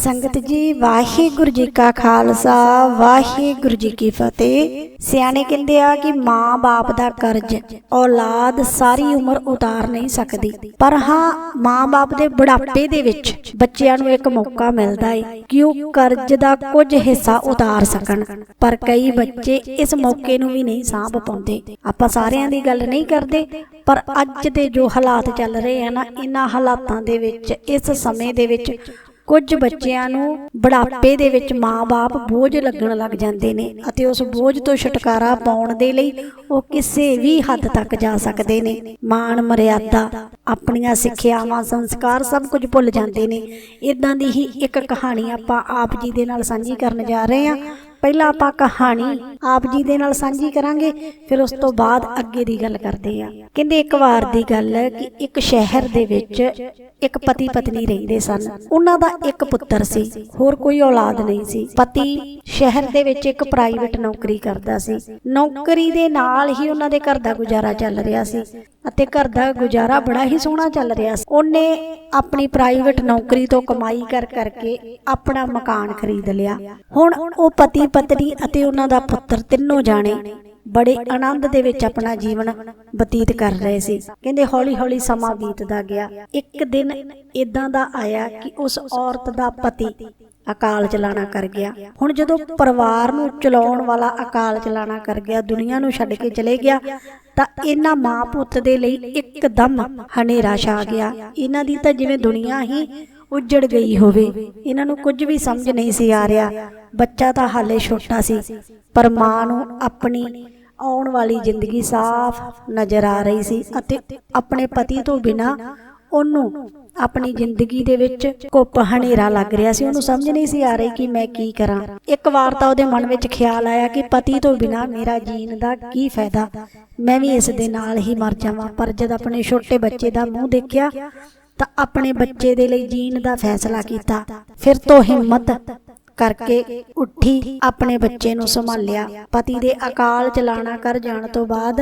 ਸੰਗਤ ਜੀ, ਵਾਹਿਗੁਰੂ ਜੀ ਕਾ ਖਾਲਸਾ, ਵਾਹਿਗੁਰੂ ਜੀ ਕੀ ਫਤਿਹ। ਸਿਆਣੇ ਕਹਿੰਦੇ ਆ ਕਿ ਮਾਂ-ਬਾਪ ਦਾ ਕਰਜ਼, ਔਲਾਦ ਸਾਰੀ ਉਮਰ ਉਤਾਰ ਨਹੀਂ ਸਕਦੀ। ਪਰ ਹਾਂ ਮਾਂ-ਬਾਪ ਦੇ ਬੁਢਾਪੇ ਦੇ ਵਿੱਚ ਬੱਚਿਆਂ ਨੂੰ ਇੱਕ ਮੌਕਾ ਮਿਲਦਾ ਹੈ ਕਿ ਉਹ ਕਰਜ਼ ਦਾ ਕੁਝ ਹਿੱਸਾ ਉਤਾਰ ਸਕਣ। ਪਰ ਕਈ ਬੱਚੇ ਇਸ ਮੌਕੇ ਨੂੰ ਵੀ ਨਹੀਂ ਸਾਂਭ ਪਾਉਂਦੇ। ਆਪਾਂ ਸਾਰਿਆਂ ਦੀ ਗੱਲ ਨਹੀਂ ਕਰਦੇ, ਪਰ ਅੱਜ ਦੇ ਜੋ ਹਾਲਾਤ ਚੱਲ ਰਹੇ ਆ ਨਾ, ਇਹਨਾਂ ਹਾਲਾਤਾਂ ਦੇ ਵਿੱਚ, ਇਸ ਸਮੇਂ ਦੇ ਵਿੱਚ ਕੁਝ ਬੱਚਿਆਂ ਨੂੰ ਬੁਢਾਪੇ ਦੇ ਵਿੱਚ ਮਾਂ-ਬਾਪ ਬੋਝ ਲੱਗਣ ਲੱਗ ਜਾਂਦੇ ਨੇ ਅਤੇ ਉਸ ਬੋਝ ਤੋਂ ਛੁਟਕਾਰਾ ਪਾਉਣ ਦੇ ਲਈ ਉਹ ਕਿਸੇ ਵੀ ਹੱਦ ਤੱਕ ਜਾ ਸਕਦੇ ਨੇ। ਮਾਣ, ਮਰਿਆਦਾ, ਆਪਣੀਆਂ ਸਿੱਖਿਆਵਾਂ, ਸੰਸਕਾਰ ਸਭ ਕੁਝ ਭੁੱਲ ਜਾਂਦੇ ਨੇ। ਇਦਾਂ ਦੀ ਹੀ ਇੱਕ ਕਹਾਣੀ ਆਪਾਂ ਆਪ ਜੀ ਦੇ ਨਾਲ ਸਾਂਝੀ ਕਰਨ ਜਾ ਰਹੇ ਹਾਂ। ਪਹਿਲਾਂ ਆਪਾਂ ਕਹਾਣੀ ਆਪ ਜੀ ਦੇ ਨਾਲ ਸਾਂਝੀ ਕਰਾਂਗੇ, ਫਿਰ ਉਸ ਤੋਂ ਬਾਅਦ ਅੱਗੇ ਦੀ ਗੱਲ ਕਰਦੇ ਆ ਕਹਿੰਦੇ ਇੱਕ ਵਾਰ ਦੀ ਗੱਲ ਹੈ ਕਿ ਇੱਕ ਸ਼ਹਿਰ ਦੇ ਵਿੱਚ ਇੱਕ ਪਤੀ ਪਤਨੀ ਰਹਿੰਦੇ ਸਨ। ਉਹਨਾਂ ਦਾ ਇੱਕ ਪੁੱਤਰ ਸੀ, ਹੋਰ ਕੋਈ ਔਲਾਦ ਨਹੀਂ ਸੀ। ਪਤੀ ਸ਼ਹਿਰ ਦੇ ਵਿੱਚ ਇੱਕ ਪ੍ਰਾਈਵੇਟ ਨੌਕਰੀ ਕਰਦਾ ਸੀ। ਨੌਕਰੀ ਦੇ ਨਾਲ ਹੀ ਉਹਨਾਂ ਦੇ ਘਰ ਦਾ ਗੁਜ਼ਾਰਾ ਚੱਲ ਰਿਹਾ ਸੀ ਅਤੇ ਘਰ ਦਾ ਗੁਜ਼ਾਰਾ ਬੜਾ ਹੀ ਸੋਹਣਾ ਚੱਲ ਰਿਹਾ ਸੀ। ਉਹਨੇ ਆਪਣੀ ਪ੍ਰਾਈਵੇਟ ਨੌਕਰੀ ਤੋਂ ਕਮਾਈ ਕਰ ਕਰਕੇ ਆਪਣਾ ਮਕਾਨ ਖਰੀਦ ਲਿਆ। ਹੁਣ ਉਹ ਪਤੀ ਪਤਨੀ ਅਤੇ ਉਹਨਾਂ ਦਾ ਪੁੱਤਰ ਤਿੰਨੋਂ ਜਾਣੇ ਬੜੇ ਆਨੰਦ ਦੇ ਵਿੱਚ ਆਪਣਾ ਜੀਵਨ ਬਤੀਤ ਕਰ ਰਹੇ ਸੀ। ਕਹਿੰਦੇ ਹੌਲੀ-ਹੌਲੀ ਸਮਾਂ ਬੀਤਦਾ ਗਿਆ। ਇੱਕ ਦਿਨ ਇਦਾਂ ਦਾ ਆਇਆ ਕਿ ਉਸ ਔਰਤ ਦਾ ਪਤੀ ਅਕਾਲ ਚਲਾਣਾ ਕਰ ਗਿਆ। ਹੁਣ ਜਦੋਂ ਪਰਿਵਾਰ ਨੂੰ ਚਲਾਉਣ ਵਾਲਾ ਅਕਾਲ ਚਲਾਣਾ ਕਰ ਗਿਆ, ਦੁਨੀਆ ਨੂੰ ਛੱਡ ਕੇ ਚਲੇ ਗਿਆ, ਤਾਂ ਇਹਨਾਂ ਮਾਂ ਪੁੱਤ ਦੇ ਲਈ ਇੱਕਦਮ ਹਨੇਰਾ ਛਾ ਗਿਆ। ਇਹਨਾਂ ਦੀ ਤਾਂ ਜਿਵੇਂ ਦੁਨੀਆ ਹੀ ਉੱਜੜ ਗਈ ਹੋਵੇ। ਇਹਨਾਂ ਨੂੰ ਕੁਝ ਵੀ ਸਮਝ ਨਹੀਂ ਸੀ ਆ ਰਿਹਾ। ਬੱਚਾ ਤਾਂ ਹਾਲੇ ਛੋਟਾ ਸੀ, ਪਰ ਮਾਂ ਨੂੰ ਆਪਣੀ ਆਉਣ ਵਾਲੀ ਜ਼ਿੰਦਗੀ ਸਾਫ਼ ਨਜ਼ਰ ਆ ਰਹੀ ਸੀ ਅਤੇ ਆਪਣੇ ਪਤੀ ਤੋਂ ਬਿਨਾ ਉਹਨੂੰ ਆਪਣੀ ਜ਼ਿੰਦਗੀ ਦੇ ਵਿੱਚ ਕੁੱਪ ਹਨੇਰਾ ਲੱਗ ਰਿਹਾ ਸੀ। ਉਹਨੂੰ ਸਮਝ ਨਹੀਂ ਸੀ ਆ ਰਹੀ ਕਿ ਮੈਂ ਕੀ ਕਰਾਂ। ਇੱਕ ਵਾਰ ਤਾਂ ਉਹਦੇ ਮਨ ਵਿੱਚ ਖਿਆਲ ਆਇਆ ਕਿ ਪਤੀ ਤੋਂ ਬਿਨਾ ਮੇਰਾ ਜੀਣ ਦਾ ਕੀ ਫਾਇਦਾ। ਮੈਂ ਵੀ ਇਸ ਦੇ ਨਾਲ ਹੀ ਮਰ ਜਾਵਾਂ, ਪਰ ਜਦ ਆਪਣੇ ਛੋਟੇ ਬੱਚੇ ਦਾ ਮੂੰਹ ਦੇਖਿਆ ਤਾਂ ਆਪਣੇ ਬੱਚੇ ਦੇ ਲਈ ਜੀਣ ਦਾ ਫੈਸਲਾ ਕੀਤਾ। ਫਿਰ ਤੋਂ ਹਿੰਮਤ ਕਰਕੇ ਉੱਠੀ ਆਪਣੇ ਬੱਚੇ ਨੂੰ ਸੰਭਾਲਿਆ। ਪਤੀ ਦੇ ਅਕਾਲ ਚਲਾਣਾ ਕਰ ਜਾਣ ਤੋਂ ਬਾਅਦ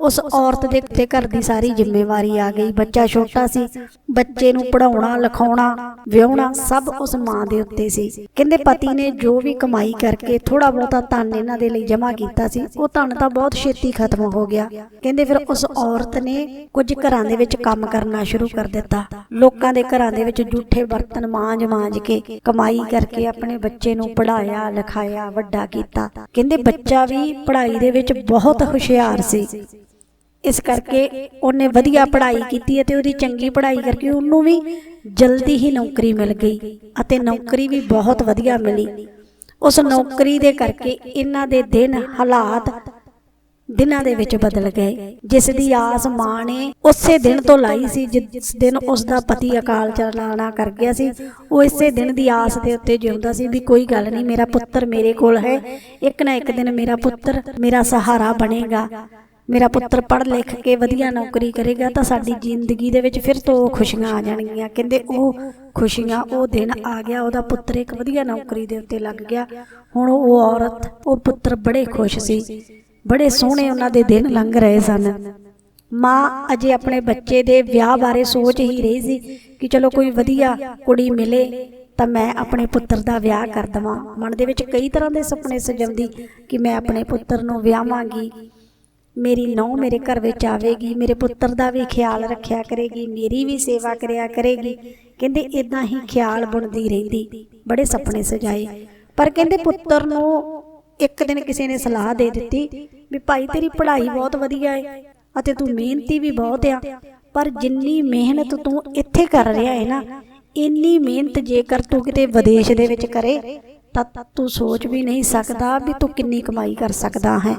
ਉਸ ਔਰਤ ਦੇ ਉੱਤੇ ਘਰ ਦੀ ਸਾਰੀ ਜ਼ਿੰਮੇਵਾਰੀ ਆ ਗਈ। ਬੱਚਾ ਛੋਟਾ ਸੀ। ਬੱਚੇ ਨੂੰ ਪੜਾਉਣਾ ਲਿਖਾਉਣਾ, ਵਿਆਹਣਾ ਸਭ ਉਸ ਮਾਂ ਦੇ ਉੱਤੇ ਸੀ। ਕਹਿੰਦੇ ਪਤੀ ਨੇ ਜੋ ਵੀ ਕਮਾਈ ਕਰਕੇ ਥੋੜਾ ਬਹੁਤਾ ਧਨ ਇਹਨਾਂ ਦੇ ਲਈ ਜਮ੍ਹਾਂ ਕੀਤਾ ਸੀ, ਉਹ ਧਨ ਤਾਂ ਬਹੁਤ ਛੇਤੀ ਖਤਮ ਹੋ ਗਿਆ। ਕਹਿੰਦੇ ਫਿਰ ਉਸ ਔਰਤ ਨੇ ਕੁਝ ਘਰਾਂ ਦੇ ਵਿੱਚ ਕੰਮ ਕਰਨਾ ਸ਼ੁਰੂ ਕਰ ਦਿੱਤਾ। ਲੋਕਾਂ ਦੇ ਘਰਾਂ ਦੇ ਵਿੱਚ ਜੂਠੇ ਬਰਤਨ ਮਾਂਜ-ਮਾਂਜ ਕੇ ਕਮਾਈ ਕਰਕੇ ਆਪਣੇ ਬੱਚੇ ਨੂੰ ਪੜਾਇਆ ਲਿਖਾਇਆ, ਵੱਡਾ ਕੀਤਾ। ਕਹਿੰਦੇ ਬੱਚਾ ਵੀ ਪੜ੍ਹਾਈ ਦੇ ਵਿੱਚ ਬਹੁਤ ਹੁਸ਼ਿਆਰ ਸੀ। ਇਸ ਕਰਕੇ ਉਹਨੇ ਵਧੀਆ ਪੜ੍ਹਾਈ ਕੀਤੀ ਅਤੇ ਉਹਦੀ ਚੰਗੀ ਪੜ੍ਹਾਈ ਕਰਕੇ ਉਹਨੂੰ ਵੀ ਜਲਦੀ ਹੀ ਨੌਕਰੀ ਮਿਲ ਗਈ ਅਤੇ ਨੌਕਰੀ ਵੀ ਬਹੁਤ ਵਧੀਆ ਮਿਲੀ। ਉਸ ਨੌਕਰੀ ਦੇ ਕਰਕੇ ਇਹਨਾਂ ਦੇ ਦਿਨ ਹਾਲਾਤ ਦਿਨਾਂ ਦੇ ਵਿੱਚ ਬਦਲ ਗਏ। ਜਿਸ ਦੀ ਆਸ ਮਾਂ ਨੇ ਉਸੇ ਦਿਨ ਤੋਂ ਲਾਈ ਸੀ, ਜਿਸ ਦਿਨ ਉਸ ਦਾ ਪਤੀ ਅਕਾਲ ਚਲਾਣਾ ਕਰ ਗਿਆ ਸੀ, ਉਹ ਇਸੇ ਦਿਨ ਦੀ ਆਸ ਦੇ ਉੱਤੇ ਜਿਉਂਦਾ ਸੀ ਵੀ ਕੋਈ ਗੱਲ ਨਹੀਂ, ਮੇਰਾ ਪੁੱਤਰ ਮੇਰੇ ਕੋਲ ਹੈ, ਇੱਕ ਨਾ ਇੱਕ ਦਿਨ ਮੇਰਾ ਪੁੱਤਰ ਮੇਰਾ ਸਹਾਰਾ ਬਣੇਗਾ। ਮੇਰਾ ਪੁੱਤਰ ਪੜ੍ਹ ਲਿਖ ਕੇ ਵਧੀਆ ਨੌਕਰੀ ਕਰੇਗਾ ਤਾਂ ਸਾਡੀ ਜ਼ਿੰਦਗੀ ਦੇ ਵਿੱਚ ਫਿਰ ਤੋਂ ਖੁਸ਼ੀਆਂ ਆ ਜਾਣਗੀਆਂ। ਕਹਿੰਦੇ ਉਹ ਖੁਸ਼ੀਆਂ, ਉਹ ਦਿਨ ਆ ਗਿਆ, ਉਹਦਾ ਪੁੱਤਰ ਇੱਕ ਵਧੀਆ ਨੌਕਰੀ ਦੇ ਉੱਤੇ ਲੱਗ ਗਿਆ। ਹੁਣ ਉਹ ਔਰਤ, ਉਹ ਪੁੱਤਰ ਬੜੇ ਖੁਸ਼ ਸੀ, ਬੜੇ ਸੋਹਣੇ ਉਹਨਾਂ ਦੇ ਦਿਨ ਲੰਘ ਰਹੇ ਸਨ। ਮਾਂ ਅਜੇ ਆਪਣੇ ਬੱਚੇ ਦੇ ਵਿਆਹ ਬਾਰੇ ਸੋਚ ਹੀ ਰਹੀ ਸੀ ਕਿ ਚਲੋ ਕੋਈ ਵਧੀਆ ਕੁੜੀ ਮਿਲੇ ਤਾਂ ਮੈਂ ਆਪਣੇ ਪੁੱਤਰ ਦਾ ਵਿਆਹ ਕਰ ਦਵਾਂ। ਮਨ ਦੇ ਵਿੱਚ ਕਈ ਤਰ੍ਹਾਂ ਦੇ ਸੁਪਨੇ ਸਜਾਉਂਦੀ ਕਿ ਮੈਂ ਆਪਣੇ ਪੁੱਤਰ ਨੂੰ ਵਿਆਹਾਂਗੀ। ਮੇਰੀ ਨੌ ਮੇਰੇ ਘਰ ਵਿੱਚ ਆਵੇਗੀ, ਮੇਰੇ ਪੁੱਤਰ ਦਾ ਵੀ ਖਿਆਲ ਰੱਖਿਆ ਕਰੇਗੀ, ਮੇਰੀ ਵੀ ਸੇਵਾ ਕਰਿਆ ਕਰੇਗੀ। ਕਹਿੰਦੇ ਇਦਾਂ ਹੀ ਖਿਆਲ ਬੁਣਦੀ ਰਹਿੰਦੀ, ਬੜੇ ਸੁਪਨੇ ਸਜਾਏ। ਪਰ ਕਹਿੰਦੇ ਪੁੱਤਰ ਨੂੰ ਇੱਕ ਦਿਨ ਕਿਸੇ ਨੇ ਸਲਾਹ ਦੇ ਦਿੱਤੀ ਵੀ ਭਾਈ ਤੇਰੀ ਪੜ੍ਹਾਈ ਬਹੁਤ ਵਧੀਆ ਹੈ ਅਤੇ ਤੂੰ ਮਿਹਨਤੀ ਵੀ ਬਹੁਤ ਆ, ਪਰ ਜਿੰਨੀ ਮਿਹਨਤ ਤੂੰ ਇੱਥੇ ਕਰ ਰਿਹਾ ਹੈ ਨਾ, ਇੰਨੀ ਮਿਹਨਤ ਜੇਕਰ ਤੂੰ ਕਿਤੇ ਵਿਦੇਸ਼ ਦੇ ਵਿੱਚ ਕਰੇ, ਤਾਂ ਤੂੰ ਸੋਚ ਵੀ ਨਹੀਂ ਸਕਦਾ ਵੀ ਤੂੰ ਕਿੰਨੀ ਕਮਾਈ ਕਰ ਸਕਦਾ ਹੈ।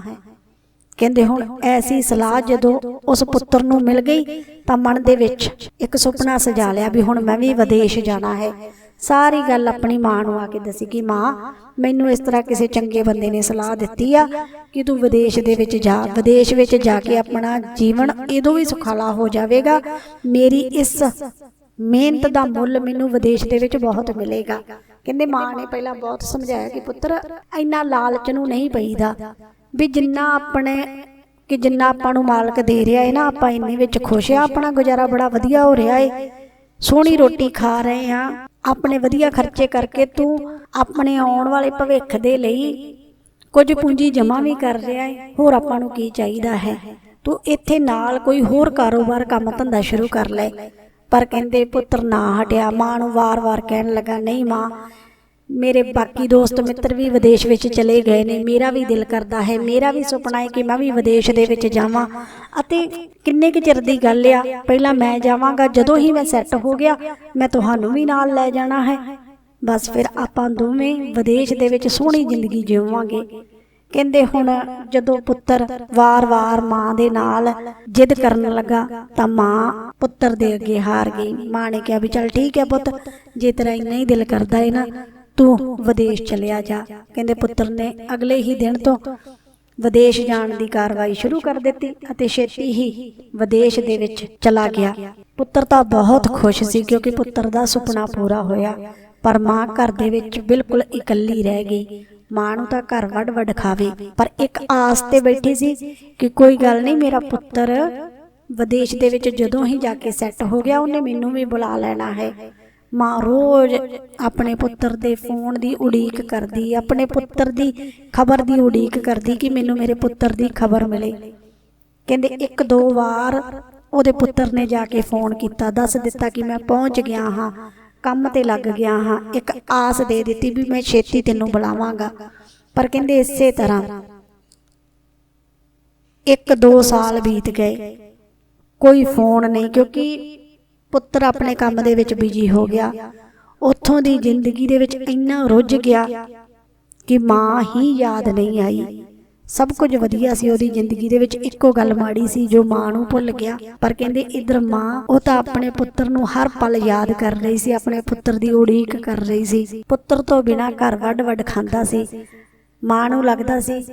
ਕਹਿੰਦੇ ਹੁਣ ਐਸੀ ਸਲਾਹ ਜਦੋਂ ਉਸ ਪੁੱਤਰ ਨੂੰ ਮਿਲ ਗਈ ਤਾਂ ਮਨ ਦੇ ਵਿੱਚ ਇੱਕ ਸੁਪਨਾ ਸਜਾ ਲਿਆ ਵੀ ਹੁਣ ਮੈਂ ਵੀ ਵਿਦੇਸ਼ ਜਾਣਾ ਹੈ। ਸਾਰੀ ਗੱਲ ਆਪਣੀ ਮਾਂ ਨੂੰ ਆ ਕੇ ਦੱਸੀ ਕਿ ਮਾਂ, ਮੈਨੂੰ ਇਸ ਤਰ੍ਹਾਂ ਕਿਸੇ ਚੰਗੇ ਬੰਦੇ ਨੇ ਸਲਾਹ ਦਿੱਤੀ ਆ ਕਿ ਤੂੰ ਵਿਦੇਸ਼ ਦੇ ਵਿੱਚ ਜਾ, ਵਿਦੇਸ਼ ਵਿੱਚ ਜਾ ਕੇ ਆਪਣਾ ਜੀਵਨ ਇਦੋਂ ਵੀ ਸੁਖਾਲਾ ਹੋ ਜਾਵੇਗਾ। ਮੇਰੀ ਇਸ ਮਿਹਨਤ ਦਾ ਮੁੱਲ ਮੈਨੂੰ ਵਿਦੇਸ਼ ਦੇ ਵਿੱਚ ਬਹੁਤ ਮਿਲੇਗਾ। ਕਹਿੰਦੇ ਮਾਂ ਨੇ ਪਹਿਲਾਂ ਬਹੁਤ ਸਮਝਾਇਆ ਕਿ ਪੁੱਤਰ, ਇੰਨਾ ਲਾਲਚ ਨੂੰ ਨਹੀਂ ਪਈਦਾ। ਵੀ ਜਿੰਨਾ ਆਪਣੇ ਕਿ ਜਿੰਨਾ ਆਪਾਂ ਨੂੰ ਮਾਲਕ ਦੇ ਰਿਹਾ ਹੈ ਨਾ, ਆਪਾਂ ਇੰਨੇ ਵਿੱਚ ਖੁਸ਼ ਆ ਆਪਣਾ ਗੁਜ਼ਾਰਾ ਬੜਾ ਵਧੀਆ ਹੋ ਰਿਹਾ ਹੈ। ਸੋਹਣੀ ਰੋਟੀ ਖਾ ਰਹੇ ਆ ਆਪਣੇ ਵਧੀਆ ਖਰਚੇ ਕਰਕੇ ਤੂੰ ਆਪਣੇ ਆਉਣ ਵਾਲੇ ਭਵਿੱਖ ਦੇ ਲਈ ਕੁਝ ਪੂੰਜੀ ਜਮ੍ਹਾਂ ਵੀ ਕਰ ਰਿਹਾ ਹੈ, ਹੋਰ ਆਪਾਂ ਨੂੰ ਕੀ ਚਾਹੀਦਾ ਹੈ? ਤੂੰ ਇੱਥੇ ਨਾਲ ਕੋਈ ਹੋਰ ਕਾਰੋਬਾਰ ਕੰਮ ਧੰਦਾ ਸ਼ੁਰੂ ਕਰ ਲੈ। ਪਰ ਕਹਿੰਦੇ ਪੁੱਤਰ ਨਾ ਹਟਿਆ, ਮਾਂ ਨੂੰ ਵਾਰ-ਵਾਰ ਕਹਿਣ ਲੱਗਾ, ਨਹੀਂ ਮਾਂ ਮੇਰੇ ਬਾਕੀ ਦੋਸਤ ਮਿੱਤਰ ਵੀ ਵਿਦੇਸ਼ ਵਿੱਚ ਚਲੇ ਗਏ ਨੇ, ਮੇਰਾ ਵੀ ਦਿਲ ਕਰਦਾ ਹੈ, ਮੇਰਾ ਵੀ ਸੁਪਨਾ ਹੈ ਕਿ ਮੈਂ ਵੀ ਵਿਦੇਸ਼ ਦੇ ਵਿੱਚ ਜਾਵਾਂ। ਅਤੇ ਕਿੰਨੇ ਕੁ ਚਿਰ ਦੀ ਗੱਲ ਆ, ਪਹਿਲਾਂ ਮੈਂ ਜਾਵਾਂਗਾ, ਜਦੋਂ ਹੀ ਮੈਂ ਸੈੱਟ ਹੋ ਗਿਆ, ਮੈਂ ਤੁਹਾਨੂੰ ਵੀ ਨਾਲ ਲੈ ਜਾਣਾ ਹੈ। ਬਸ ਫਿਰ ਆਪਾਂ ਦੋਵੇਂ ਵਿਦੇਸ਼ ਦੇ ਵਿੱਚ ਸੋਹਣੀ ਜ਼ਿੰਦਗੀ ਜਿਉਵਾਂਗੇ ਕਹਿੰਦੇ ਹੁਣ ਜਦੋਂ ਪੁੱਤਰ ਵਾਰ-ਵਾਰ ਮਾਂ ਦੇ ਨਾਲ ਜਿੱਦ ਕਰਨ ਲੱਗਾ, ਤਾਂ ਮਾਂ ਪੁੱਤਰ ਦੇ ਅੱਗੇ ਹਾਰ ਗਈ। ਮਾਂ ਨੇ ਕਿਹਾ ਵੀ ਚੱਲ ਠੀਕ ਹੈ ਪੁੱਤ, ਜੇ ਤੇਰਾ ਇੰਨਾ ਹੀ ਦਿਲ ਕਰਦਾ ਹੈ ਨਾ ਤੂੰ ਵਿਦੇਸ਼ ਚਲਿਆ ਜਾ। ਕਹਿੰਦੇ ਪੁੱਤਰ ਨੇ ਅਗਲੇ ਹੀ ਦਿਨ ਤੋਂ ਵਿਦੇਸ਼ ਜਾਣ ਦੀ ਕਾਰਵਾਈ ਸ਼ੁਰੂ ਕਰ ਦਿੱਤੀ ਅਤੇ ਛੇਤੀ ਹੀ ਵਿਦੇਸ਼ ਦੇ ਵਿੱਚ ਚਲਾ ਗਿਆ। ਪੁੱਤਰ ਤਾਂ ਬਹੁਤ ਖੁਸ਼ ਸੀ ਕਿਉਂਕਿ ਪੁੱਤਰ ਦਾ ਸੁਪਨਾ ਪੂਰਾ ਹੋਇਆ। ਪਰ ਮਾਂ ਘਰ ਦੇ ਵਿੱਚ ਬਿਲਕੁਲ ਇਕੱਲੀ ਰਹਿ ਗਈ। ਮਾਂ ਨੂੰ ਤਾਂ ਘਰ ਵੱਡ ਵੱਡ ਖਾਵੇ। ਪਰ ਇੱਕ ਆਸ ਤੇ ਬੈਠੀ ਸੀ ਕਿ ਕੋਈ ਗੱਲ ਨਹੀਂ, ਮੇਰਾ ਪੁੱਤਰ ਵਿਦੇਸ਼ ਦੇ ਵਿੱਚ ਜਦੋਂ ਹੀ ਜਾ ਕੇ ਸੈੱਟ ਹੋ ਗਿਆ, ਉਹਨੇ ਮੈਨੂੰ ਵੀ ਬੁਲਾ ਲੈਣਾ ਹੈ। ਮਾਂ ਰੋਜ਼ ਆਪਣੇ ਪੁੱਤਰ ਦੇ ਫੋਨ ਦੀ ਉਡੀਕ ਕਰਦੀ, ਆਪਣੇ ਪੁੱਤਰ ਦੀ ਖਬਰ ਦੀ ਉਡੀਕ ਕਰਦੀ ਕਿ ਮੈਨੂੰ ਮੇਰੇ ਪੁੱਤਰ ਦੀ ਖਬਰ ਮਿਲੇ। ਕਹਿੰਦੇ ਇੱਕ ਦੋ ਵਾਰ ਉਹਦੇ ਪੁੱਤਰ ਨੇ ਜਾ ਕੇ ਫੋਨ ਕੀਤਾ, ਦੱਸ ਦਿੱਤਾ ਕਿ ਮੈਂ ਪਹੁੰਚ ਗਿਆ ਹਾਂ, ਕੰਮ ਤੇ ਲੱਗ ਗਿਆ ਹਾਂ, ਇੱਕ ਆਸ ਦੇ ਦਿੱਤੀ ਵੀ ਮੈਂ ਛੇਤੀ ਤੈਨੂੰ ਬੁਲਾਵਾਂਗਾ। ਪਰ ਕਹਿੰਦੇ ਇਸੇ ਤਰ੍ਹਾਂ ਇੱਕ ਦੋ ਸਾਲ ਬੀਤ ਗਏ, ਕੋਈ ਫੋਨ ਨਹੀਂ, ਕਿਉਂਕਿ ਪੁੱਤਰ ਆਪਣੇ ਕੰਮ ਦੇ ਵਿੱਚ ਬਿਜ਼ੀ ਹੋ ਗਿਆ। ਉੱਥੋਂ ਦੀ ਜ਼ਿੰਦਗੀ ਦੇ ਵਿੱਚ ਇੰਨਾ ਰੁੱਝ ਗਿਆ ਕਿ ਮਾਂ ਹੀ ਯਾਦ ਨਹੀਂ ਆਈ। ਸਭ ਕੁਝ ਵਧੀਆ ਸੀ, ਉਹਦੀ ਜ਼ਿੰਦਗੀ ਦੇ ਵਿੱਚ ਇੱਕੋ ਗੱਲ ਮਾੜੀ ਸੀ, ਜੋ ਮਾਂ ਨੂੰ ਭੁੱਲ ਗਿਆ। ਪਰ ਕਹਿੰਦੇ ਇਧਰ ਮਾਂ, ਉਹ ਤਾਂ ਆਪਣੇ ਪੁੱਤਰ ਨੂੰ ਹਰ ਪਲ ਯਾਦ ਕਰ ਰਹੀ ਸੀ, ਆਪਣੇ ਪੁੱਤਰ ਦੀ ਉਡੀਕ ਕਰ ਰਹੀ ਸੀ। ਪੁੱਤਰ ਤੋਂ ਬਿਨਾ ਘਰ ਵੱਡ ਵੱਡ ਖਾਂਦਾ ਸੀ। ਮਾਂ ਨੂੰ ਲੱਗਦਾ ਸੀ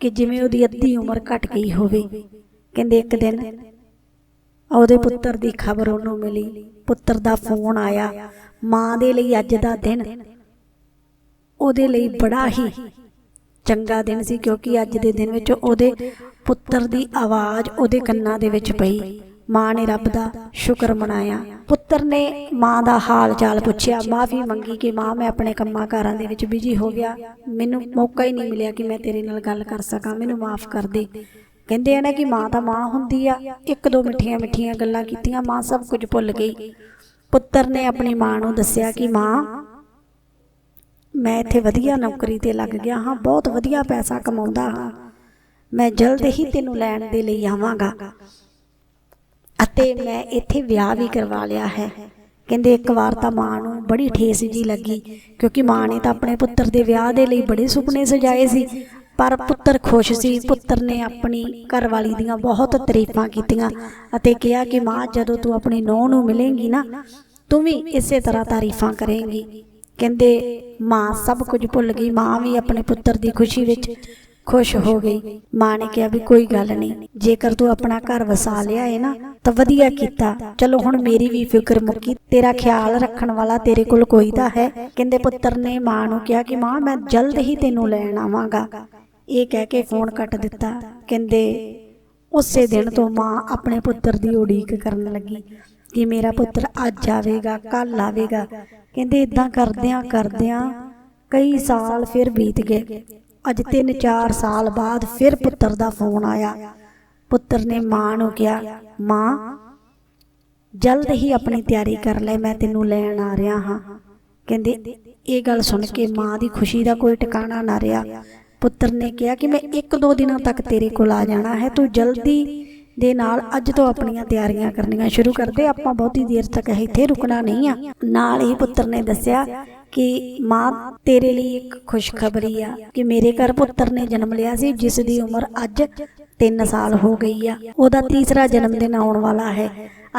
ਕਿ ਜਿਵੇਂ ਉਹਦੀ ਅੱਧੀ ਉਮਰ ਘਟ ਗਈ ਹੋਵੇ। ਕਹਿੰਦੇ ਇੱਕ ਦਿਨ ਉਹਦੇ ਪੁੱਤਰ ਦੀ ਖਬਰ ਉਹਨੂੰ ਮਿਲੀ। ਪੁੱਤਰ ਦਾ ਫੋਨ ਆਇਆ, ਮਾਂ ਦੇ ਲਈ ਅੱਜ ਦਾ ਦਿਨ। ਉਹਦੇ ਲਈ ਬੜਾ ਹੀ ਚੰਗਾ ਦਿਨ ਸੀ ਕਿਉਂਕਿ ਅੱਜ ਦੇ ਦਿਨ ਵਿੱਚ ਉਹਦੇ ਪੁੱਤਰ ਦੀ ਆਵਾਜ਼ ਉਹਦੇ ਕੰਨਾਂ ਦੇ ਵਿੱਚ ਪਈ। ਮਾਂ ਨੇ ਰੱਬ ਦਾ ਸ਼ੁਕਰ ਮਨਾਇਆ। ਪੁੱਤਰ ਨੇ ਮਾਂ ਦਾ ਹਾਲ ਚਾਲ ਪੁੱਛਿਆ, ਮਾਫੀ ਮੰਗੀ ਕਿ ਮਾਂ ਮੈਂ ਆਪਣੇ ਕੰਮਾਂ ਕਾਰਾਂ ਦੇ ਵਿੱਚ ਬਿਜ਼ੀ ਹੋ ਗਿਆ। ਮੈਨੂੰ ਮੌਕਾ ਹੀ ਨਹੀਂ ਮਿਲਿਆ ਕਿ ਮੈਂ ਤੇਰੇ ਨਾਲ ਗੱਲ ਕਰ ਸਕਾਂ। ਮੈਨੂੰ ਮਾਫ ਕਰ ਦੇ। ਕਹਿੰਦੇ ਆ ਨਾ ਕਿ ਮਾਂ ਤਾਂ ਮਾਂ ਹੁੰਦੀ ਆ। ਇੱਕ ਦੋ ਮਿੱਠੀਆਂ ਮਿੱਠੀਆਂ ਗੱਲਾਂ ਕੀਤੀਆਂ, ਮਾਂ ਸਭ ਕੁਝ ਭੁੱਲ ਗਈ। ਪੁੱਤਰ ਨੇ ਆਪਣੀ ਮਾਂ ਨੂੰ ਦੱਸਿਆ ਕਿ ਮਾਂ, ਮੈਂ ਇੱਥੇ ਵਧੀਆ ਨੌਕਰੀ ਤੇ ਲੱਗ ਗਿਆ ਹਾਂ, ਬਹੁਤ ਵਧੀਆ ਪੈਸਾ ਕਮਾਉਂਦਾ ਹਾਂ। ਮੈਂ ਜਲਦ ਹੀ ਤੈਨੂੰ ਲੈਣ ਦੇ ਲਈ ਆਵਾਂਗਾ। ਅਤੇ ਮੈਂ ਇੱਥੇ ਵਿਆਹ ਵੀ ਕਰਵਾ ਲਿਆ ਹੈ। ਕਹਿੰਦੇ ਇੱਕ ਵਾਰ ਤਾਂ ਮਾਂ ਨੂੰ ਬੜੀ ਠੇਸ ਜੀ ਲੱਗੀ, ਕਿਉਂਕਿ ਮਾਂ ਨੇ ਤਾਂ ਆਪਣੇ ਪੁੱਤਰ ਦੇ ਵਿਆਹ ਦੇ ਲਈ ਬੜੇ ਸੁਪਨੇ ਸਜਾਏ ਸੀ। ਪਰ ਪੁੱਤਰ ਖੁਸ਼ ਸੀ। ਪੁੱਤਰ ਨੇ ਆਪਣੀ ਘਰਵਾਲੀ ਦੀਆਂ ਬਹੁਤ ਤਾਰੀਫਾਂ ਕੀਤੀਆਂ ਅਤੇ ਕਿਹਾ ਕਿ ਮਾਂ, ਜਦੋਂ ਤੂੰ ਆਪਣੀ ਨੂੰਹ ਨੂੰ ਮਿਲੇਂਗੀ ਨਾ, ਤੂੰ ਵੀ ਇਸੇ ਤਰ੍ਹਾਂ ਤਾਰੀਫਾਂ ਕਰੇਂਗੀ। ਕਹਿੰਦੇ, ਮਾਂ ਸਭ ਕੁਝ ਭੁੱਲ ਗਈ। ਮਾਂ ਵੀ ਆਪਣੇ ਪੁੱਤਰ ਦੀ ਖੁਸ਼ੀ ਵਿੱਚ ਖੁਸ਼ ਹੋ ਗਈ। ਮਾਂ ਨੇ ਕਿਹਾ ਵੀ ਕੋਈ ਗੱਲ ਨਹੀਂ, ਜੇਕਰ ਤੂੰ ਆਪਣਾ ਘਰ ਵਸਾ ਲਿਆ ਹੈ ਨਾ, ਤਾਂ ਵਧੀਆ ਕੀਤਾ। ਚਲੋ ਹੁਣ ਮੇਰੀ ਵੀ ਫਿਕਰ ਮੁੱਕੀ। ਤੇਰਾ ਖਿਆਲ ਰੱਖਣ ਵਾਲਾ ਤੇਰੇ ਕੋਲ ਕੋਈ ਤਾਂ ਹੈ। ਕਹਿੰਦੇ ਪੁੱਤਰ ਨੇ ਮਾਂ ਨੂੰ ਕਿਹਾ ਕਿ ਮਾਂ, ਮੈਂ ਜਲਦ ਹੀ ਤੈਨੂੰ ਲੈਣ ਆਵਾਂਗਾ। ਇਹ ਕਹਿ ਕੇ ਫੋਨ ਕੱਟ ਦਿੱਤਾ। ਕਹਿੰਦੇ, ਉਸੇ ਦਿਨ ਤੋਂ ਮਾਂ ਆਪਣੇ ਪੁੱਤਰ ਦੀ ਉਡੀਕ ਕਰਨ ਲੱਗੀ ਕਿ ਮੇਰਾ ਪੁੱਤਰ ਅੱਜ ਆਵੇਗਾ ਕੱਲ ਆਵੇਗਾ। ਕਹਿੰਦੇ ਇਦਾਂ ਕਰਦਿਆਂ ਕਰਦਿਆਂ ਕਈ ਸਾਲ ਫਿਰ ਬੀਤ ਗਏ। ਅੱਜ 3-4 ਸਾਲ ਬਾਅਦ ਫਿਰ ਪੁੱਤਰ ਦਾ ਫੋਨ ਆਇਆ। ਪੁੱਤਰ ਨੇ ਮਾਂ ਨੂੰ ਕਿਹਾ, ਮਾਂ, ਜਲਦ ਹੀ ਆਪਣੀ ਤਿਆਰੀ ਕਰ ਲੈ, ਮੈਂ ਤੈਨੂੰ ਲੈਣ ਆ ਰਿਹਾ ਹਾਂ। ਕਹਿੰਦੇ, ਇਹ ਗੱਲ ਸੁਣ ਕੇ ਮਾਂ ਦੀ ਖੁਸ਼ੀ ਦਾ ਕੋਈ ਟਿਕਾਣਾ ਨਾ ਰਿਹਾ। ਪੁੱਤਰ ਨੇ ਕਿਹਾ ਕਿ ਮੈਂ ਇੱਕ ਦੋ ਦਿਨਾਂ ਤੱਕ ਤੇਰੇ ਕੋਲ ਆ ਜਾਣਾ ਹੈ। ਤੂੰ ਜਲਦੀ ਦੇ ਨਾਲ ਅੱਜ ਤੋਂ ਆਪਣੀਆਂ ਤਿਆਰੀਆਂ ਕਰਨੀਆਂ ਸ਼ੁਰੂ ਕਰ ਦੇ। ਆਪਾਂ ਬਹੁਤੀ ਦੇਰ ਤੱਕ ਇੱਥੇ ਰੁਕਣਾ ਨਹੀਂ ਆ। ਨਾਲ ਹੀ ਪੁੱਤਰ ਨੇ ਦੱਸਿਆ ਕਿ ਮਾਂ ਤੇਰੇ ਲਈ ਇੱਕ ਖੁਸ਼ਖਬਰੀ ਆ ਕਿ ਮੇਰੇ ਘਰ ਪੁੱਤਰ ਨੇ ਜਨਮ ਲਿਆ ਸੀ, ਜਿਸ ਦੀ ਉਮਰ ਅੱਜ 3 ਸਾਲ ਹੋ ਗਈ ਆ। ਉਹਦਾ ਤੀਸਰਾ ਜਨਮ ਦਿਨ ਆਉਣ ਵਾਲਾ ਹੈ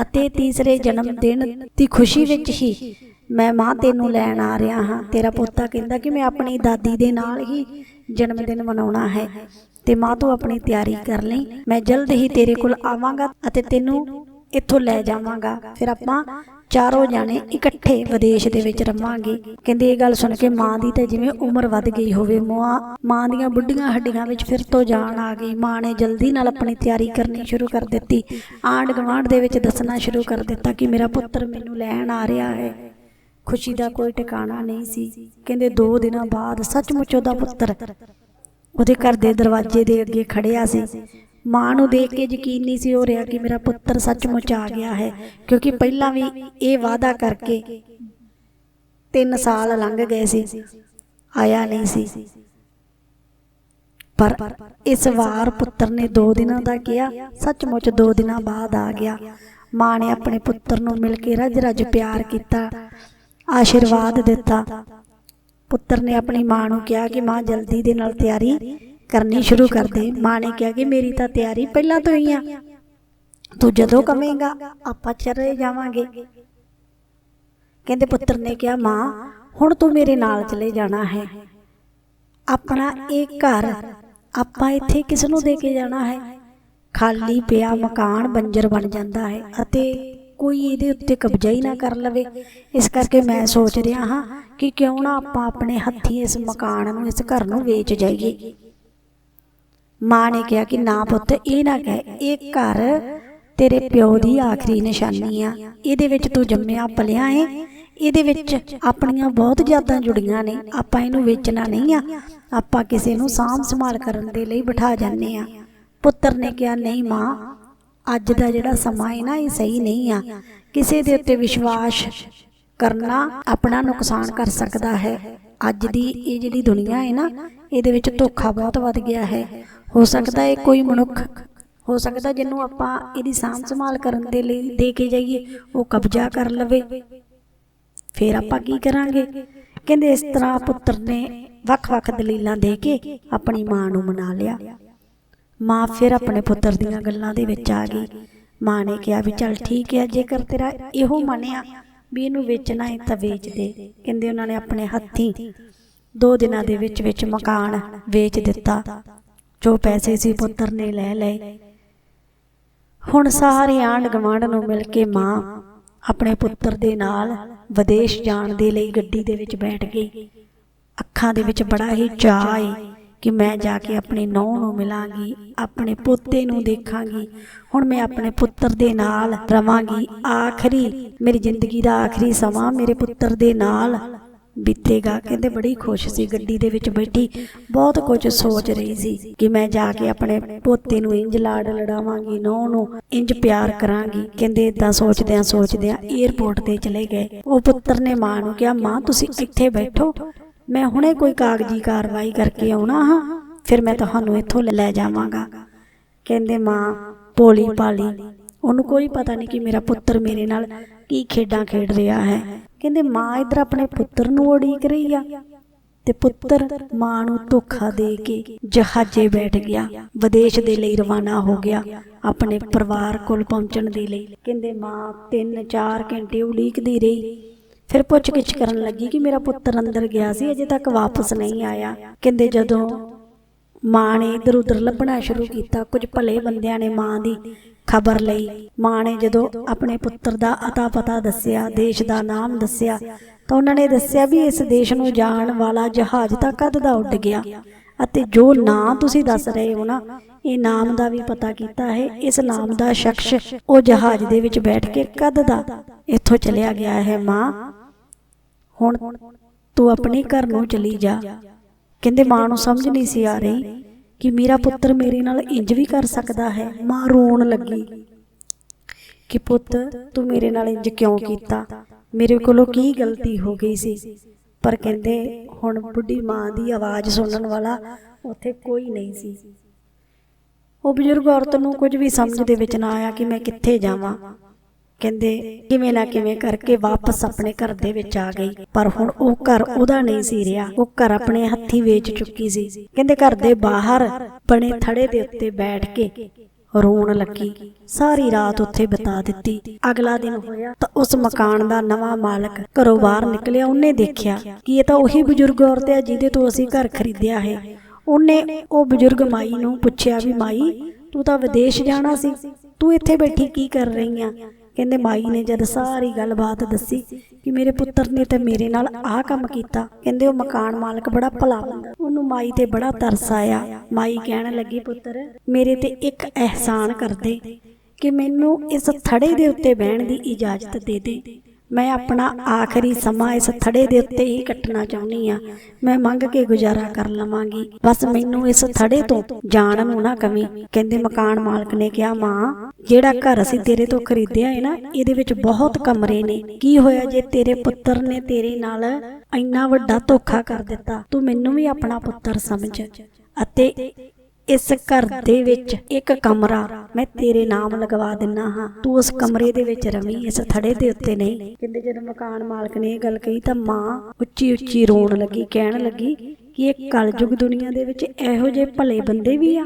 ਅਤੇ ਤੀਸਰੇ ਜਨਮ ਦਿਨ ਦੀ ਖੁਸ਼ੀ ਵਿੱਚ ਹੀ ਮੈਂ ਮਾਂ ਤੈਨੂੰ ਲੈਣ ਆ ਰਿਹਾ ਹਾਂ। ਤੇਰਾ ਪੋਤਾ ਕਹਿੰਦਾ ਕਿ ਮੈਂ ਆਪਣੀ ਦਾਦੀ ਦੇ ਨਾਲ ਹੀ ਜਨਮ ਦਿਨ ਮਨਾਉਣਾ ਹੈ। ਤੇ ਮਾਂ ਤੂੰ ਆਪਣੀ ਤਿਆਰੀ ਕਰ ਲਈ। ਮੈਂ ਜਲਦ ਹੀ ਤੇਰੇ ਕੋਲ ਆਵਾਂਗਾ ਅਤੇ ਤੈਨੂੰ ਇੱਥੋਂ ਲੈ ਜਾਵਾਂਗਾ। ਫਿਰ ਆਪਾਂ ਚਾਰੋਂ ਜਾਣੇ ਇਕੱਠੇ ਵਿਦੇਸ਼ ਦੇ ਵਿੱਚ ਰਵਾਂਗੇ। ਕਹਿੰਦੇ ਇਹ ਗੱਲ ਸੁਣ ਕੇ ਮਾਂ ਦੀ ਤਾਂ ਜਿਵੇਂ ਉਮਰ ਵੱਧ ਗਈ ਹੋਵੇ, ਮਾਂ ਮਾਂ ਦੀਆਂ ਬੁੱਢੀਆਂ ਹੱਡੀਆਂ ਵਿੱਚ ਫਿਰ ਤੋਂ ਜਾਨ ਆ ਗਈ। ਮਾਂ ਨੇ ਜਲਦੀ ਨਾਲ ਆਪਣੀ ਤਿਆਰੀ ਕਰਨੀ ਸ਼ੁਰੂ ਕਰ ਦਿੱਤੀ। ਆਂਡ ਗਵਾਂਡ ਦੇ ਵਿੱਚ ਦੱਸਣਾ ਸ਼ੁਰੂ ਕਰ ਦਿੱਤਾ ਕਿ ਮੇਰਾ ਪੁੱਤਰ ਮੈਨੂੰ ਲੈਣ ਆ ਰਿਹਾ ਹੈ। ਖੁਸ਼ੀ ਦਾ ਕੋਈ ਟਿਕਾਣਾ ਨਹੀਂ ਸੀ। ਕਹਿੰਦੇ 2 ਦਿਨਾਂ ਬਾਅਦ ਸੱਚਮੁੱਚ ਉਹਦਾ ਪੁੱਤਰ ਉਹਦੇ ਘਰ ਦੇ ਦਰਵਾਜ਼ੇ ਦੇ ਅੱਗੇ ਖੜਿਆ ਸੀ। ਮਾਂ ਨੂੰ ਦੇਖ ਕੇ ਯਕੀਨ ਨਹੀਂ ਸੀ ਹੋ ਰਿਹਾ ਕਿ ਮੇਰਾ ਪੁੱਤਰ ਸੱਚਮੁੱਚ ਆ ਗਿਆ ਹੈ, ਕਿਉਂਕਿ ਪਹਿਲਾਂ ਵੀ ਇਹ ਵਾਅਦਾ ਕਰਕੇ 3 ਸਾਲ ਲੰਘ ਗਏ ਸੀ, ਆਇਆ ਨਹੀਂ ਸੀ। ਪਰ ਇਸ ਵਾਰ ਪੁੱਤਰ ਨੇ 2 ਦਿਨਾਂ ਦਾ ਕਿਹਾ, ਸੱਚਮੁੱਚ 2 ਦਿਨਾਂ ਬਾਅਦ ਆ ਗਿਆ। ਮਾਂ ਨੇ ਆਪਣੇ ਪੁੱਤਰ ਨੂੰ ਮਿਲ ਕੇ ਰੱਜ ਰੱਜ ਪਿਆਰ ਕੀਤਾ। ਆਸ਼ੀਰਵਾਦ ਦਿੱਤਾ। ਪੁੱਤਰ ਨੇ ਆਪਣੀ ਮਾਂ ਨੂੰ ਕਿਹਾ ਕਿ ਮਾਂ ਜਲਦੀ ਦੇ ਨਾਲ ਤਿਆਰੀ ਕਰਨੀ ਸ਼ੁਰੂ ਕਰ ਦੇ। ਮਾਂ ਨੇ ਕਿਹਾ ਕਿ ਮੇਰੀ ਤਾਂ ਤਿਆਰੀ ਪਹਿਲਾਂ ਤੋਂ ਹੀ ਆ। ਤੂੰ ਜਦੋਂ ਕਵੇਂਗਾ, ਆਪਾਂ ਚਲੇ ਜਾਵਾਂਗੇ। ਕਹਿੰਦੇ ਪੁੱਤਰ ਨੇ ਕਿਹਾ, ਮਾਂ, ਹੁਣ ਤੂੰ ਮੇਰੇ ਨਾਲ ਚਲੇ ਜਾਣਾ ਹੈ। ਆਪਣਾ ਇਹ ਘਰ ਆਪਾਂ ਇੱਥੇ ਕਿਸ ਨੂੰ ਦੇ ਕੇ ਜਾਣਾ ਹੈ? ਖਾਲੀ ਪਿਆ ਮਕਾਨ, ਬੰਜਰ ਬਣ ਜਾਂਦਾ ਹੈ ਅਤੇ ਕੋਈ ਇਹਦੇ ਉੱਤੇ ਕਬਜ਼ਾ ਹੀ ਨਾ ਕਰ ਲਵੇ। ਇਸ ਕਰਕੇ ਮੈਂ ਸੋਚ ਰਿਹਾ ਹਾਂ ਕਿ ਕਿਉਂ ਨਾ ਆਪਾਂ ਆਪਣੇ ਹੱਥੀਂ ਇਸ ਮਕਾਨ ਨੂੰ, ਇਸ ਘਰ ਨੂੰ ਵੇਚ ਜਾਈਏ। ਮਾਂ ਨੇ ਕਿਹਾ ਕਿ ਨਾ ਪੁੱਤ, ਇਹ ਨਾ ਕਹਿ, ਇਹ ਘਰ ਤੇਰੇ ਪਿਓ ਦੀ ਆਖਰੀ ਨਿਸ਼ਾਨੀ ਆ। ਇਹਦੇ ਵਿੱਚ ਤੂੰ ਜੰਮਿਆ, ਪਲਿਆ ਏ। ਇਹਦੇ ਵਿੱਚ ਆਪਣੀਆਂ ਬਹੁਤ ਯਾਦਾਂ ਜੁੜੀਆਂ ਨੇ। ਆਪਾਂ ਇਹਨੂੰ ਵੇਚਣਾ ਨਹੀਂ ਆ। ਆਪਾਂ ਕਿਸੇ ਨੂੰ ਸਾਂਭ ਸੰਭਾਲ ਕਰਨ ਦੇ ਲਈ ਬਿਠਾ ਜਾਂਦੇ ਆ। ਪੁੱਤਰ ਨੇ ਕਿਹਾ, ਨਹੀਂ ਮਾਂ ਅੱਜ ਦਾ ਜਿਹੜਾ ਸਮਾਂ ਹੈ ਨਾ, ਇਹ ਸਹੀ ਨਹੀਂ ਆ। ਕਿਸੇ ਦੇ ਉੱਤੇ ਵਿਸ਼ਵਾਸ ਕਰਨਾ ਆਪਣਾ ਨੁਕਸਾਨ ਕਰ ਸਕਦਾ ਹੈ। ਅੱਜ ਦੀ ਇਹ ਜਿਹੜੀ ਦੁਨੀਆ ਹੈ ਨਾ, ਇਹਦੇ ਵਿੱਚ ਧੋਖਾ ਬਹੁਤ ਵੱਧ ਗਿਆ ਹੈ। ਹੋ ਸਕਦਾ ਹੈ ਕੋਈ ਮਨੁੱਖ, ਹੋ ਸਕਦਾ ਜਿਹਨੂੰ ਆਪਾਂ ਇਹਦੀ ਸਾਂਭ ਸੰਭਾਲ ਕਰਨ ਦੇ ਲਈ ਦੇ ਕੇ ਜਾਈਏ, ਉਹ ਕਬਜ਼ਾ ਕਰ ਲਵੇ। ਫਿਰ ਆਪਾਂ ਕੀ ਕਰਾਂਗੇ? ਕਹਿੰਦੇ ਇਸ ਤਰ੍ਹਾਂ ਪੁੱਤਰ ਨੇ ਵੱਖ-ਵੱਖ ਦਲੀਲਾਂ ਦੇ ਕੇ ਆਪਣੀ ਮਾਂ ਨੂੰ ਮਨਾ ਲਿਆ। ਮਾਂ ਫਿਰ ਆਪਣੇ ਪੁੱਤਰ ਦੀਆਂ ਗੱਲਾਂ ਦੇ ਵਿੱਚ ਆ ਗਈ। ਮਾਂ ਨੇ ਕਿਹਾ ਵੀ ਚੱਲ ਠੀਕ ਹੈ ਜੇਕਰ ਤੇਰਾ ਇਹੋ ਮੰਨਿਆ ਵੀ ਇਹਨੂੰ ਵੇਚਣਾ ਹੈ ਤਾਂ ਵੇਚ ਦੇ। ਕਹਿੰਦੇ ਉਹਨਾਂ ਨੇ ਆਪਣੇ ਹੱਥੀਂ ਦੋ ਦਿਨਾਂ ਦੇ ਵਿੱਚ ਵਿੱਚ ਮਕਾਨ ਵੇਚ ਦਿੱਤਾ। ਜੋ ਪੈਸੇ ਸੀ ਪੁੱਤਰ ਨੇ ਲੈ ਲਏ। ਹੁਣ ਸਾਰੇ ਆਂਢ ਗੁਆਂਢ ਨੂੰ ਮਿਲ ਕੇ ਮਾਂ ਆਪਣੇ ਪੁੱਤਰ ਦੇ ਨਾਲ ਵਿਦੇਸ਼ ਜਾਣ ਦੇ ਲਈ ਗੱਡੀ ਦੇ ਵਿੱਚ ਬੈਠ ਗਈ। ਅੱਖਾਂ ਦੇ ਵਿੱਚ ਬੜਾ ਹੀ ਚਾਅ ਹੈ ਕਿ ਮੈਂ ਜਾ ਕੇ ਆਪਣੀ ਨੂੰਹ ਨੂੰ ਮਿਲਾਂਗੀ, ਆਪਣੇ ਪੋਤੇ ਨੂੰ ਦੇਖਾਂਗੀ। ਹੁਣ ਮੈਂ ਆਪਣੇ ਪੁੱਤਰ ਦੇ ਨਾਲ ਰਵਾਂਗੀ। ਆਖਰੀ, ਮੇਰੀ ਜ਼ਿੰਦਗੀ ਦਾ ਆਖਰੀ ਸਮਾਂ ਮੇਰੇ ਪੁੱਤਰ ਦੇ ਨਾਲ ਬੀਤੇਗਾ। ਕਹਿੰਦੇ ਬੜੀ ਖੁਸ਼ ਸੀ, ਗੱਡੀ ਦੇ ਵਿੱਚ ਬੈਠੀ। ਬਹੁਤ ਕੁਝ ਸੋਚ ਰਹੀ ਸੀ ਕਿ ਮੈਂ ਜਾ ਕੇ ਆਪਣੇ ਪੋਤੇ ਨੂੰ ਇੰਜ ਲਾੜ ਲੜਾਵਾਂਗੀ ਨੂੰਹ ਨੂੰ ਇੰਜ ਪਿਆਰ ਕਰਾਂਗੀ। ਕਹਿੰਦੇ ਇਦਾਂ ਸੋਚਦਿਆਂ ਸੋਚਦਿਆਂ 에ਅਰਪੋਰਟ ਤੇ ਚਲੇ ਗਏ। ਉਹ ਪੁੱਤਰ ਨੇ ਮਾਂ ਨੂੰ ਕਿਹਾ, ਮਾਂ, ਤੁਸੀਂ ਇੱਥੇ ਬੈਠੋ। ਮੈਂ ਹੁਣੇ ਕੋਈ ਕਾਗਜ਼ੀ ਕਾਰਵਾਈ ਕਰਕੇ ਆਉਣਾ ਹਾਂ, ਫਿਰ ਮੈਂ ਤੁਹਾਨੂੰ ਇੱਥੋਂ ਲੈ ਜਾਵਾਂਗਾ। ਕਹਿੰਦੇ ਮਾਂ ਪੋਲੀ ਪਾਲੀ ਉਹਨੂੰ ਕੋਈ ਪਤਾ ਨਹੀਂ ਕਿ ਮੇਰਾ ਪੁੱਤਰ ਮੇਰੇ ਨਾਲ ਕੀ ਖੇਡਾਂ ਖੇਡ ਰਿਹਾ ਹੈ। ਕਹਿੰਦੇ ਮਾਂ ਇਧਰ ਆਪਣੇ ਪੁੱਤਰ ਨੂੰ ਉਡੀਕ ਰਹੀ ਆ ਤੇ ਪੁੱਤਰ ਮਾਂ ਨੂੰ ਧੋਖਾ ਦੇ ਕੇ ਜਹਾਜ਼ੇ ਬੈਠ ਗਿਆ, ਵਿਦੇਸ਼ ਦੇ ਲਈ ਰਵਾਨਾ ਹੋ ਗਿਆ, ਆਪਣੇ ਪਰਿਵਾਰ ਕੋਲ ਪਹੁੰਚਣ ਦੇ ਲਈ। ਕਹਿੰਦੇ ਮਾਂ 3-4 ਘੰਟੇ ਉਡੀਕਦੀ ਰਹੀ। ਫਿਰ ਪੁੱਛ-ਗਿੱਛ ਕਰਨ ਲੱਗੀ ਕਿ ਮੇਰਾ ਪੁੱਤਰ ਅੰਦਰ ਗਿਆ ਸੀ, ਅਜੇ ਤੱਕ ਵਾਪਸ ਨਹੀਂ ਆਇਆ। ਕਹਿੰਦੇ ਜਦੋਂ ਮਾਂ ਨੇ ਇਧਰ ਉਧਰ ਲੱਭਣਾ ਸ਼ੁਰੂ ਕੀਤਾ, ਕੁਝ ਭਲੇ ਬੰਦਿਆਂ ਨੇ ਮਾਂ ਦੀ ਖਬਰ ਲਈ। ਮਾਂ ਨੇ ਜਦੋਂ ਆਪਣੇ ਪੁੱਤਰ ਦਾ ਅਤਾ ਪਤਾ ਦੱਸਿਆ, ਦੇਸ਼ ਦਾ ਨਾਮ ਦੱਸਿਆ, ਤਾਂ ਉਹਨਾਂ ਨੇ ਦੱਸਿਆ ਵੀ ਇਸ ਦੇਸ਼ ਨੂੰ ਜਾਣ ਵਾਲਾ ਜਹਾਜ਼ ਤਾਂ ਕਦ ਦਾ ਉੱਡ ਗਿਆ। ਅਤੇ ਜੋ ਨਾਂ ਤੁਸੀਂ ਦੱਸ ਰਹੇ ਹੋ ਨਾ, ਇਹ ਨਾਮ ਦਾ ਵੀ ਪਤਾ ਕੀਤਾ ਹੈ। ਇਸ ਨਾਮ ਦਾ ਸ਼ਖਸ ਉਹ ਜਹਾਜ਼ ਦੇ ਵਿੱਚ ਬੈਠ ਕੇ ਕਦ ਦਾ ਇੱਥੋਂ ਚਲਿਆ ਗਿਆ ਹੈ, ਮਾਂ। ਹੁਣ ਤੂੰ ਆਪਣੇ ਘਰ ਨੂੰ ਚਲੀ ਜਾ। ਕਹਿੰਦੇ ਮਾਂ ਨੂੰ ਸਮਝ ਨਹੀਂ ਸੀ ਆ ਰਹੀ ਕਿ ਮੇਰਾ ਪੁੱਤਰ ਮੇਰੇ ਨਾਲ ਇੰਜ ਵੀ ਕਰ ਸਕਦਾ ਹੈ। ਮਾਂ ਰੋਣ ਲੱਗੀ ਕਿ ਪੁੱਤ, ਤੂੰ ਮੇਰੇ ਨਾਲ ਇੰਜ ਕਿਉਂ ਕੀਤਾ? ਮੇਰੇ ਕੋਲੋਂ ਕੀ ਗਲਤੀ ਹੋ ਗਈ ਸੀ? ਪਰ ਕਹਿੰਦੇ ਹੁਣ ਬੁੱਢੀ ਮਾਂ ਦੀ ਆਵਾਜ਼ ਸੁਣਨ ਵਾਲਾ ਉੱਥੇ ਕੋਈ ਨਹੀਂ ਸੀ। ਉਹ ਬਜ਼ੁਰਗ ਔਰਤ ਨੂੰ ਕੁਝ ਵੀ ਸਮਝ ਦੇ ਵਿੱਚ ਨਾ ਆਇਆ ਕਿ ਮੈਂ ਕਿੱਥੇ ਜਾਵਾਂ। ਕਹਿੰਦੇ, ਕਿਵੇਂ ਨਾ ਕਿਵੇਂ ਕਰਕੇ ਵਾਪਸ ਆਪਣੇ ਘਰ ਦੇ ਵਿੱਚ ਆ ਗਈ। ਪਰ ਹੁਣ ਉਹ ਘਰ ਉਹਦਾ ਨਹੀਂ ਸੀ ਰਿਹਾ। ਉਹ ਘਰ ਆਪਣੇ ਹੱਥੀਂ ਵੇਚ ਚੁੱਕੀ ਸੀ। ਕਹਿੰਦੇ ਘਰ ਦੇ ਬਾਹਰ ਬਣੇ ਥੜੇ ਦੇ ਉੱਤੇ ਬੈਠ ਕੇ ਰੋਣ ਲੱਗੀ। ਸਾਰੀ ਰਾਤ ਉੱਥੇ ਬਿਤਾ ਦਿੱਤੀ। ਅਗਲਾ ਦਿਨ ਹੋਇਆ ਤਾਂ ਉਸ ਮਕਾਨ ਦਾ ਨਵਾਂ ਮਾਲਕ ਘਰੋਂ ਬਾਹਰ ਨਿਕਲਿਆ। ਉਹਨੇ ਦੇਖਿਆ ਕਿ ਇਹ ਤਾਂ ਉਹੀ ਬਜ਼ੁਰਗ ਔਰਤ ਹੈ ਜਿਹਦੇ ਤੋਂ ਅਸੀਂ ਘਰ ਖਰੀਦਿਆ ਹੈ। ਉਹਨੇ ਉਹ ਬਜ਼ੁਰਗ ਮਾਈ ਨੂੰ ਪੁੱਛਿਆ ਵੀ, ਮਾਈ, ਤੂੰ ਤਾਂ ਵਿਦੇਸ਼ ਜਾਣਾ ਸੀ। ਤੂੰ ਇੱਥੇ ਬੈਠੀ ਕੀ ਕਰ ਰਹੀ ਆ? ਕਹਿੰਦੇ ਮਾਈ ਨੇ ਜਦ ਸਾਰੀ ਗੱਲਬਾਤ ਦੱਸੀ ਕਿ ਮੇਰੇ ਪੁੱਤਰ ਨੇ ਤੇ ਮੇਰੇ ਨਾਲ ਆਹ ਕੰਮ ਕੀਤਾ, ਕਹਿੰਦੇ ਉਹ ਮਕਾਨ ਮਾਲਕ ਬੜਾ ਭਲਾ ਬੰਦਾ। ਉਹਨੂੰ ਮਾਈ ਤੇ ਬੜਾ ਤਰਸ ਆਇਆ। ਮਾਈ ਕਹਿਣ ਲੱਗੀ, ਪੁੱਤਰ, ਮੇਰੇ ਤੇ ਇੱਕ ਅਹਿਸਾਨ ਕਰ ਦੇ ਕਿ ਮੈਨੂੰ ਇਸ ਥੜੇ ਦੇ ਉੱਤੇ ਬਹਿਣ ਦੀ ਇਜਾਜ਼ਤ ਦੇ ਦੇ। ਮੈਂ ਆਪਣਾ ਆਖਰੀ ਸਮਾਂ ਇਸ ਥੜੇ ਦੇ ਉੱਤੇ ਹੀ ਕੱਟਣਾ ਚਾਹੁੰਦੀ ਆ ਮੈਂ ਮੰਗ ਕੇ ਗੁਜ਼ਾਰਾ ਕਰ ਲਵਾਂਗੀ। ਬਸ ਮੈਨੂੰ ਇਸ ਥੜੇ ਤੋਂ ਜਾਣ ਨੂੰ ਨਾ ਕਮੀ ਕਹਿੰਦੇ ਮਕਾਨ ਮਾਲਕ ਨੇ ਕਿਹਾ, ਮਾਂ, ਜਿਹੜਾ ਘਰ ਅਸੀਂ ਤੇਰੇ ਤੋਂ ਖਰੀਦਿਆ ਹੈ ਨਾ, ਇਹਦੇ ਵਿੱਚ ਬਹੁਤ ਕਮਰੇ ਨੇ। ਕੀ ਹੋਇਆ ਜੇ ਤੇਰੇ ਪੁੱਤਰ ਨੇ ਤੇਰੇ ਨਾਲ ਇੰਨਾ ਵੱਡਾ ਧੋਖਾ ਕਰ ਦਿੱਤਾ? ਤੂੰ ਮੈਨੂੰ ਵੀ ਆਪਣਾ ਪੁੱਤਰ ਸਮਝ। ਅਤੇ ਇਸ ਘਰ ਦੇ ਵਿੱਚ ਇੱਕ ਕਮਰਾ ਮੈਂ ਤੇਰੇ ਨਾਮ ਲਗਵਾ ਦਿੰਨਾ ਹਾਂ। ਤੂੰ ਉਸ ਕਮਰੇ ਦੇ ਵਿੱਚ ਰਵੀਂ, ਇਸ ਥੜੇ ਦੇ ਉੱਤੇ ਨਹੀਂ। ਕਹਿੰਦੇ ਜਦੋਂ ਮਕਾਨ ਮਾਲਕ ਨੇ ਇਹ ਗੱਲ ਕਹੀ ਤਾਂ ਮਾਂ ਉੱਚੀ ਉੱਚੀ ਰੋਣ ਲੱਗੀ, ਕਹਿਣ ਲੱਗੀ ਕਿ ਇਹ ਕਲਯੁਗ ਦੁਨੀਆ ਦੇ ਵਿੱਚ ਇਹੋ ਜਿਹੇ ਭਲੇ ਬੰਦੇ ਵੀ ਆ।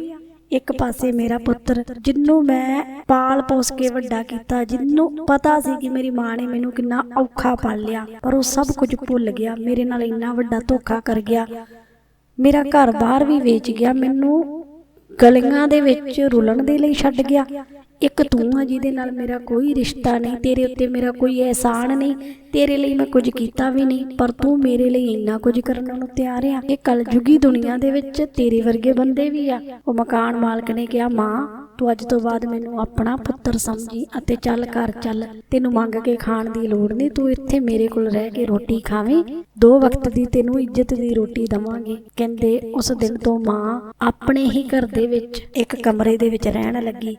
ਇੱਕ ਪਾਸੇ ਮੇਰਾ ਪੁੱਤਰ, ਜਿੰਨੂੰ ਮੈਂ ਪਾਲ ਪੋਸ ਕੇ ਵੱਡਾ ਕੀਤਾ, ਜਿੰਨੂੰ ਪਤਾ ਸੀ ਕਿ ਮੇਰੀ ਮਾਂ ਨੇ ਮੈਨੂੰ ਕਿੰਨਾ ਔਖਾ ਪਾਲਿਆ, ਪਰ ਉਹ ਸਭ ਕੁਝ ਭੁੱਲ ਗਿਆ, ਮੇਰੇ ਨਾਲ ਇੰਨਾ ਵੱਡਾ ਧੋਖਾ ਕਰ ਗਿਆ। ਮੇਰਾ ਘਰ ਬਾਹਰ ਵੀ ਵੇਚ ਗਿਆ, ਮੈਨੂੰ ਗਲੀਆਂ ਦੇ ਵਿੱਚ ਰੁਲਣ ਦੇ ਲਈ ਛੱਡ ਗਿਆ। ਇੱਕ ਤੂੰ ਆ ਜਿਹਦੇ ਨਾਲ ਮੇਰਾ ਕੋਈ ਰਿਸ਼ਤਾ ਨਹੀਂ, ਤੇਰੇ ਉੱਤੇ ਮੇਰਾ ਕੋਈ ਅਹਿਸਾਨ ਨਹੀਂ, ਤੇਰੇ ਲਈ ਮੈਂ ਕੁਝ ਕੀਤਾ ਵੀ ਨਹੀਂ, ਪਰ ਤੂੰ ਮੇਰੇ ਲਈ ਇੰਨਾ ਕੁਝ ਕਰਨ ਨੂੰ ਤਿਆਰ ਆ ਇਹ ਕਲਯੁਗੀ ਦੁਨੀਆ ਦੇ ਵਿੱਚ ਤੇਰੇ ਵਰਗੇ ਬੰਦੇ ਵੀ ਆ। ਉਹ ਮਕਾਨ ਮਾਲਕ ਨੇ ਕਿਹਾ, ਮਾਂ ਤੂੰ ਅੱਜ ਤੋਂ ਬਾਅਦ ਮੈਨੂੰ ਆਪਣਾ ਪੁੱਤਰ ਸਮਝੀ ਅਤੇ ਚੱਲ ਘਰ ਚੱਲ। ਤੈਨੂੰ ਮੰਗ ਕੇ ਖਾਣ ਦੀ ਲੋੜ ਨਹੀਂ, ਤੂੰ ਇੱਥੇ ਮੇਰੇ ਕੋਲ ਰਹਿ ਕੇ ਰੋਟੀ ਖਾਵੇਂ। ਦੋ ਵਕਤ ਦੀ ਤੈਨੂੰ ਇੱਜ਼ਤ ਦੀ ਰੋਟੀ ਦਵਾਂਗੇ। ਕਹਿੰਦੇ ਉਸ ਦਿਨ ਤੋਂ ਮਾਂ ਆਪਣੇ ਹੀ ਘਰ ਦੇ ਵਿੱਚ ਇੱਕ ਕਮਰੇ ਦੇ ਵਿੱਚ ਰਹਿਣ ਲੱਗੀ।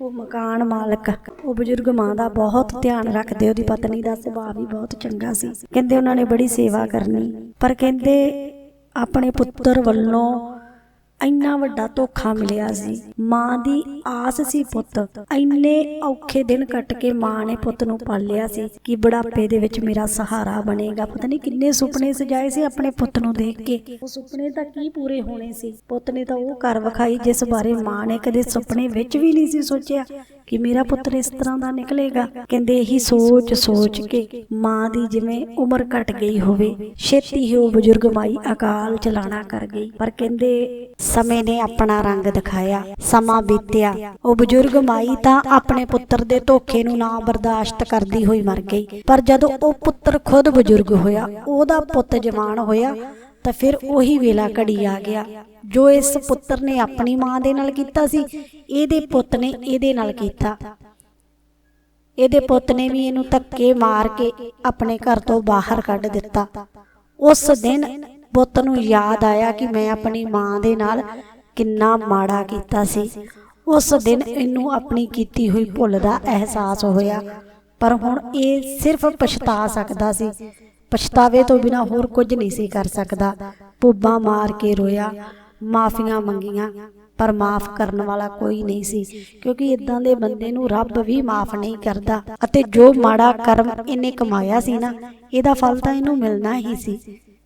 ਉਹ ਮਕਾਨ ਮਾਲਕ, ਉਹ ਬਜ਼ੁਰਗ ਮਾਂ ਦਾ ਬਹੁਤ ਧਿਆਨ ਰੱਖਦੇ, ਉਹਦੀ ਪਤਨੀ ਦਾ ਸੁਭਾਅ ਵੀ ਬਹੁਤ ਚੰਗਾ ਸੀ। ਕਹਿੰਦੇ ਉਹਨਾਂ ਨੇ ਬੜੀ ਸੇਵਾ ਕਰਨੀ। ਪਰ ਕਹਿੰਦੇ ਆਪਣੇ ਪੁੱਤਰ ਵੱਲੋਂ ਇੰਨਾ ਵੱਡਾ ਧੋਖਾ ਮਿਲਿਆ ਸੀ। ਮਾਂ ਦੀ ਆਸ ਸੀ ਪੁੱਤ। ਇੰਨੇ ਔਖੇ ਦਿਨ ਕੱਟ ਕੇ ਮਾਂ ਨੇ ਪੁੱਤ ਨੂੰ ਪਾਲਿਆ ਸੀ ਕਿ ਬੁਢਾਪੇ ਦੇ ਵਿੱਚ ਮੇਰਾ ਸਹਾਰਾ ਬਣੇਗਾ। ਪਤਾ ਨਹੀਂ ਕਿੰਨੇ ਸੁਪਨੇ ਸਜਾਏ ਸੀ ਆਪਣੇ ਪੁੱਤ ਨੂੰ ਦੇਖ ਕੇ। ਉਹ ਸੁਪਨੇ ਤਾਂ ਕੀ ਪੂਰੇ ਹੋਣੇ ਸੀ। ਪੁੱਤ ਨੇ ਤਾਂ ਉਹ ਘਰ ਵਿਖਾਈ ਜਿਸ ਬਾਰੇ ਮਾਂ ਨੇ ਕਦੇ ਸੁਪਨੇ ਵਿੱਚ ਵੀ ਨਹੀਂ ਸੀ ਸੋਚਿਆ ਕਿ ਮੇਰਾ ਪੁੱਤਰ ਇਸ ਤਰ੍ਹਾਂ ਦਾ ਨਿਕਲੇਗਾ। ਕਹਿੰਦੇ ਇਹੀ ਸੋਚ ਸੋਚ ਕੇ ਮਾਂ ਦੀ ਜਿਵੇਂ ਉਮਰ ਘਟ ਗਈ ਹੋਵੇ, ਛੇਤੀ ਹੀ ਉਹ ਬਜ਼ੁਰਗ ਮਾਈ ਅਕਾਲ ਚਲਾਣਾ ਕਰ ਗਈ। ਪਰ ਕਹਿੰਦੇ ਸਮੇਂ ਨੇ ਆਪਣਾ ਰੰਗ ਦਿਖਾਇਆ, ਸਮਾਂ ਬੀਤਿਆ। ਉਹ ਬਜ਼ੁਰਗ ਮਾਈ ਤਾਂ ਆਪਣੇ ਪੁੱਤਰ ਦੇ ਧੋਖੇ ਨੂੰ ਨਾ ਬਰਦਾਸ਼ਤ ਕਰਦੀ ਹੋਈ ਮਰ ਗਈ। ਪਰ ਜਦੋਂ ਉਹ ਪੁੱਤਰ ਖੁਦ ਬਜ਼ੁਰਗ ਹੋਇਆ, ਉਹਦਾ ਪੁੱਤ ਜਵਾਨ ਹੋਇਆ, ਤਾਂ ਫਿਰ ਉਹੀ ਵੇਲਾ ਘੜੀ ਆ ਗਿਆ। ਜੋ ਇਸ ਪੁੱਤਰ ਨੇ ਆਪਣੀ ਮਾਂ ਦੇ ਨਾਲ ਕੀਤਾ ਸੀ, ਇਹਦੇ ਪੁੱਤ ਨੇ ਇਹਦੇ ਨਾਲ ਕੀਤਾ। ਇਹਦੇ ਪੁੱਤ ਨੇ ਵੀ ਇਹਨੂੰ ਧੱਕੇ ਮਾਰ ਕੇ ਆਪਣੇ ਘਰ ਤੋਂ ਬਾਹਰ ਕੱਢ ਦਿੱਤਾ। ਉਸ ਦਿਨ ਪੁੱਤ ਨੂੰ ਯਾਦ ਆਇਆ ਕਿ ਮੈਂ ਆਪਣੀ ਮਾਂ ਦੇ ਨਾਲ ਕਿੰਨਾ ਮਾੜਾ ਕੀਤਾ ਸੀ। ਉਸ ਦਿਨ ਇਹਨੂੰ ਆਪਣੀ ਕੀਤੀ ਹੋਈ ਭੁੱਲ ਦਾ ਅਹਿਸਾਸ ਹੋਇਆ। ਪਰ ਹੁਣ ਇਹ ਸਿਰਫ ਪਛਤਾ ਸਕਦਾ ਸੀ। ਪਛਤਾਵੇ ਤੋਂ ਬਿਨਾ ਹੋਰ ਕੁਝ ਨਹੀਂ ਸੀ ਕਰ ਸਕਦਾ। ਪੁੱਬਾਂ ਮਾਰ ਕੇ ਰੋਇਆ। ਮਾਫੀਆਂ ਮੰਗੀਆਂ। ਪਰ ਮਾਫ ਕਰਨ ਵਾਲਾ ਕੋਈ ਨਹੀਂ ਸੀ। ਕਿਉਂਕਿ ਇਦਾਂ ਦੇ ਬੰਦੇ ਨੂੰ ਰੱਬ ਵੀ ਮਾਫ ਨਹੀਂ ਕਰਦਾ। ਅਤੇ ਜੋ ਮਾੜਾ ਕਰਮ ਇਹਨੇ ਕਮਾਇਆ ਸੀ ਨਾ ਇਹਦਾ ਫਲ ਤਾਂ ਇਹਨੂੰ ਮਿਲਣਾ ਹੀ ਸੀ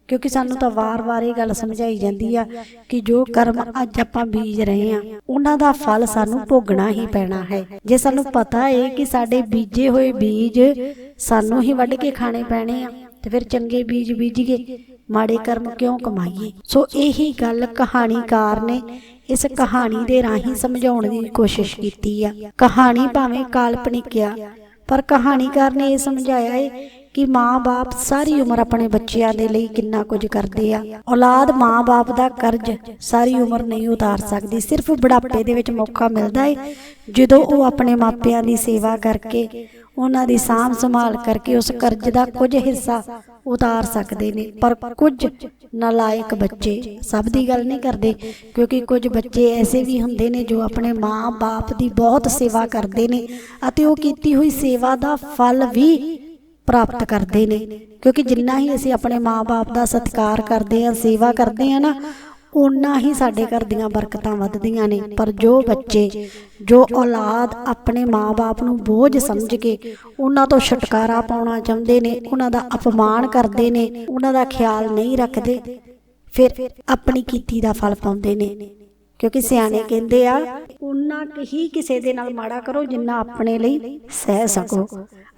ਕਿਉਂਕਿ ਸਾਨੂੰ ਤਾਂ ਵਾਰ-ਵਾਰ ਇਹ ਗੱਲ ਸਮਝਾਈ ਜਾਂਦੀ ਆ ਕਿ ਜੋ ਕਰਮ ਅੱਜ ਆਪਾਂ ਬੀਜ ਰਹੇ ਆ, ਉਹਨਾਂ ਦਾ ਫਲ ਸਾਨੂੰ ਭੋਗਣਾ ਹੀ ਪੈਣਾ ਹੈ। ਜੇ ਸਾਨੂੰ ਪਤਾ ਹੈ ਕਿ ਸਾਡੇ ਬੀਜੇ ਹੋਏ ਬੀਜ ਸਾਨੂੰ ਹੀ ਵੱਢ ਕੇ ਖਾਣੇ ਪੈਣੇ ਆ, ਤੇ ਫਿਰ ਚੰਗੇ ਬੀਜ ਬੀਜੀਏ ਮਾੜੇ ਕਰਮ ਕਿਉਂ ਕਮਾਈਏ? ਸੋ ਇਹੀ ਗੱਲ ਕਹਾਣੀਕਾਰ ਨੇ ਇਸ ਕਹਾਣੀ ਦੇ ਰਾਹੀਂ ਸਮਝਾਉਣ ਦੀ ਕੋਸ਼ਿਸ਼ ਕੀਤੀ ਆ। ਕਹਾਣੀ ਭਾਵੇਂ ਕਾਲਪਨਿਕ ਆ, ਪਰ ਕਹਾਣੀਕਾਰ ਨੇ ਇਹ ਸਮਝਾਇਆ ਹੈ ਕਿ ਮਾਂ-ਬਾਪ ਸਾਰੀ ਉਮਰ ਆਪਣੇ ਬੱਚਿਆਂ ਦੇ ਲਈ ਕਿੰਨਾ ਕੁਝ ਕਰਦੇ ਆ। ਔਲਾਦ ਮਾਂ-ਬਾਪ ਦਾ ਕਰਜ਼ ਸਾਰੀ ਉਮਰ ਨਹੀਂ ਉਤਾਰ ਸਕਦੀ। ਸਿਰਫ ਬੁਢਾਪੇ ਦੇ ਵਿੱਚ ਮੌਕਾ ਮਿਲਦਾ ਏ। ਜਦੋਂ ਉਹ ਆਪਣੇ ਮਾਪਿਆਂ ਦੀ ਸੇਵਾ ਕਰਕੇ, ਉਹਨਾਂ ਦੀ ਸਾਂਭ ਸੰਭਾਲ ਕਰਕੇ ਉਸ ਕਰਜ਼ ਦਾ ਕੁਝ ਹਿੱਸਾ ਉਤਾਰ ਸਕਦੇ ਨੇ। ਪਰ ਕੁਝ ਨਲਾਇਕ ਬੱਚੇ ਸਭ ਦੀ ਗੱਲ ਨਹੀਂ ਕਰਦੇ, ਕਿਉਂਕਿ ਕੁਝ ਬੱਚੇ ਐਸੇ ਵੀ ਹੁੰਦੇ ਨੇ ਜੋ ਆਪਣੇ ਮਾਂ-ਬਾਪ ਦੀ ਬਹੁਤ ਸੇਵਾ ਕਰਦੇ ਨੇ ਅਤੇ ਉਹ ਕੀਤੀ ਹੋਈ ਸੇਵਾ ਦਾ ਫਲ ਵੀ ਪ੍ਰਾਪਤ ਕਰਦੇ ਨੇ। ਕਿਉਂਕਿ ਜਿੰਨਾ ਹੀ ਅਸੀਂ ਆਪਣੇ ਮਾਪੇ ਦਾ ਸਤਿਕਾਰ ਕਰਦੇ ਹਾਂ, ਸੇਵਾ ਕਰਦੇ ਹਾਂ ਨਾ ਉਨਾ ਹੀ ਸਾਡੇ ਘਰ ਦੀਆਂ ਬਰਕਤਾਂ ਵੱਧਦੀਆਂ ਨੇ। ਪਰ ਜੋ ਬੱਚੇ, ਜੋ ਔਲਾਦ ਆਪਣੇ ਮਾਪੇ ਨੂੰ ਬੋਝ ਸਮਝ ਕੇ ਉਹਨਾਂ ਤੋਂ ਛੁਟਕਾਰਾ ਪਾਉਣਾ ਚਾਹੁੰਦੇ ਨੇ, ਉਹਨਾਂ ਦਾ ਅਪਮਾਨ ਕਰਦੇ ਨੇ, ਉਹਨਾਂ ਦਾ ਖਿਆਲ ਨਹੀਂ ਰੱਖਦੇ, ਫਿਰ ਆਪਣੀ ਕੀਤੀ ਦਾ ਫਲ ਪਾਉਂਦੇ ਨੇ। ਕਿਉਂਕਿ ਸਿਆਣੇ ਕਹਿੰਦੇ ਆ ਉਨਾ ਕੁ ਹੀ ਕਿਸੇ ਦੇ ਨਾਲ ਮਾੜਾ ਕਰੋ ਜਿੰਨਾ ਆਪਣੇ ਲਈ ਸਹਿ ਸਕੋ।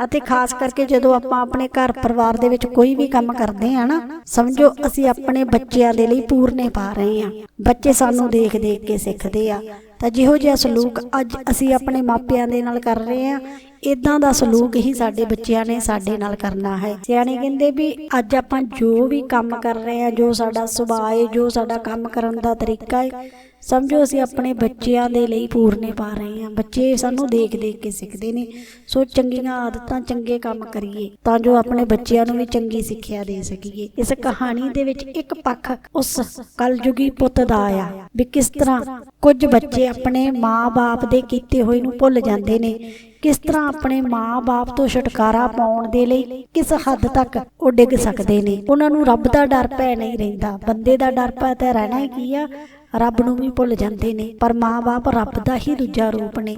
ਅਤੇ ਖਾਸ ਕਰਕੇ ਜਦੋਂ ਆਪਾਂ ਆਪਣੇ ਘਰ ਪਰਿਵਾਰ ਦੇ ਵਿੱਚ ਕੋਈ ਵੀ ਕੰਮ ਕਰਦੇ ਆ ਨਾ ਸਮਝੋ ਅਸੀਂ ਆਪਣੇ ਬੱਚਿਆਂ ਦੇ ਲਈ ਪੂਰਨੇ ਪਾ ਰਹੇ ਆ। ਬੱਚੇ ਸਾਨੂੰ ਦੇਖ ਦੇਖ ਕੇ ਸਿੱਖਦੇ ਆ। ਤਾਂ ਜਿਹੋ ਜਿਹਾ ਸਲੂਕ ਅੱਜ ਅਸੀਂ ਆਪਣੇ ਮਾਪਿਆਂ ਦੇ ਨਾਲ ਕਰ ਰਹੇ ਆ। ਇਦਾਂ ਦਾ ਸਲੂਕ ਹੀ ਸਾਡੇ ਬੱਚਿਆਂ ਨੇ ਸਾਡੇ ਨਾਲ ਕਰਨਾ ਹੈ। ਸਿਆਣੇ ਕਹਿੰਦੇ ਵੀ ਅੱਜ ਆਪਾਂ ਜੋ ਵੀ ਕੰਮ ਕਰ ਰਹੇ ਹਾਂ ਜੋ ਸਾਡਾ ਸੁਭਾਅ ਹੈ ਜੋ ਸਾਡਾ ਕੰਮ ਕਰਨ ਦਾ ਤਰੀਕਾ ਹੈ ਸਮਝੋ ਅਸੀਂ ਆਪਣੇ ਬੱਚਿਆਂ ਦੇ ਲਈ ਪੂਰਨੇ ਪਾ ਰਹੇ ਹਾਂ। ਬੱਚੇ ਸਾਨੂੰ ਦੇਖ ਦੇਖ ਕੇ ਸਿੱਖਦੇ ਨੇ। ਸੋ ਚੰਗੀਆਂ ਆਦਤਾਂ ਚੰਗੇ ਕੰਮ ਕਰੀਏ ਤਾਂ ਜੋ ਆਪਣੇ ਬੱਚਿਆਂ ਨੂੰ ਵੀ ਚੰਗੀ ਸਿੱਖਿਆ ਦੇ ਸਕੀਏ। ਇਸ ਕਹਾਣੀ ਦੇ ਵਿੱਚ ਇੱਕ ਪੱਖ ਉਸ ਕਲਯੁਗੀ ਪੁੱਤ ਦਾ ਆਇਆ ਵੀ ਕਿਸ ਤਰ੍ਹਾਂ ਕੁਝ ਬੱਚੇ ਆਪਣੇ ਮਾਂ-ਬਾਪ ਦੇ ਕੀਤੇ ਹੋਏ ਨੂੰ ਭੁੱਲ ਜਾਂਦੇ ਨੇ। ਕਿਸ ਤਰ੍ਹਾਂ ਆਪਣੇ ਮਾਂ-ਬਾਪ ਤੋਂ ਛੁਟਕਾਰਾ ਪਾਉਣ ਦੇ ਲਈ ਕਿਸ ਹੱਦ ਤੱਕ ਉਹ ਡਿੱਗ ਸਕਦੇ ਨੇ? ਉਹਨਾਂ ਨੂੰ ਰੱਬ ਦਾ ਡਰ ਪੈ ਨਹੀਂ ਰਹਿੰਦਾ। ਬੰਦੇ ਦਾ ਡਰ ਪੈ ਤਾਂ ਰਹਿਣਾ ਹੀ ਕੀ ਆ? ਰੱਬ ਨੂੰ ਵੀ ਭੁੱਲ ਜਾਂਦੇ ਨੇ, ਪਰ ਮਾਂ-ਬਾਪ ਰੱਬ ਦਾ ਹੀ ਦੂਜਾ ਰੂਪ ਨੇ।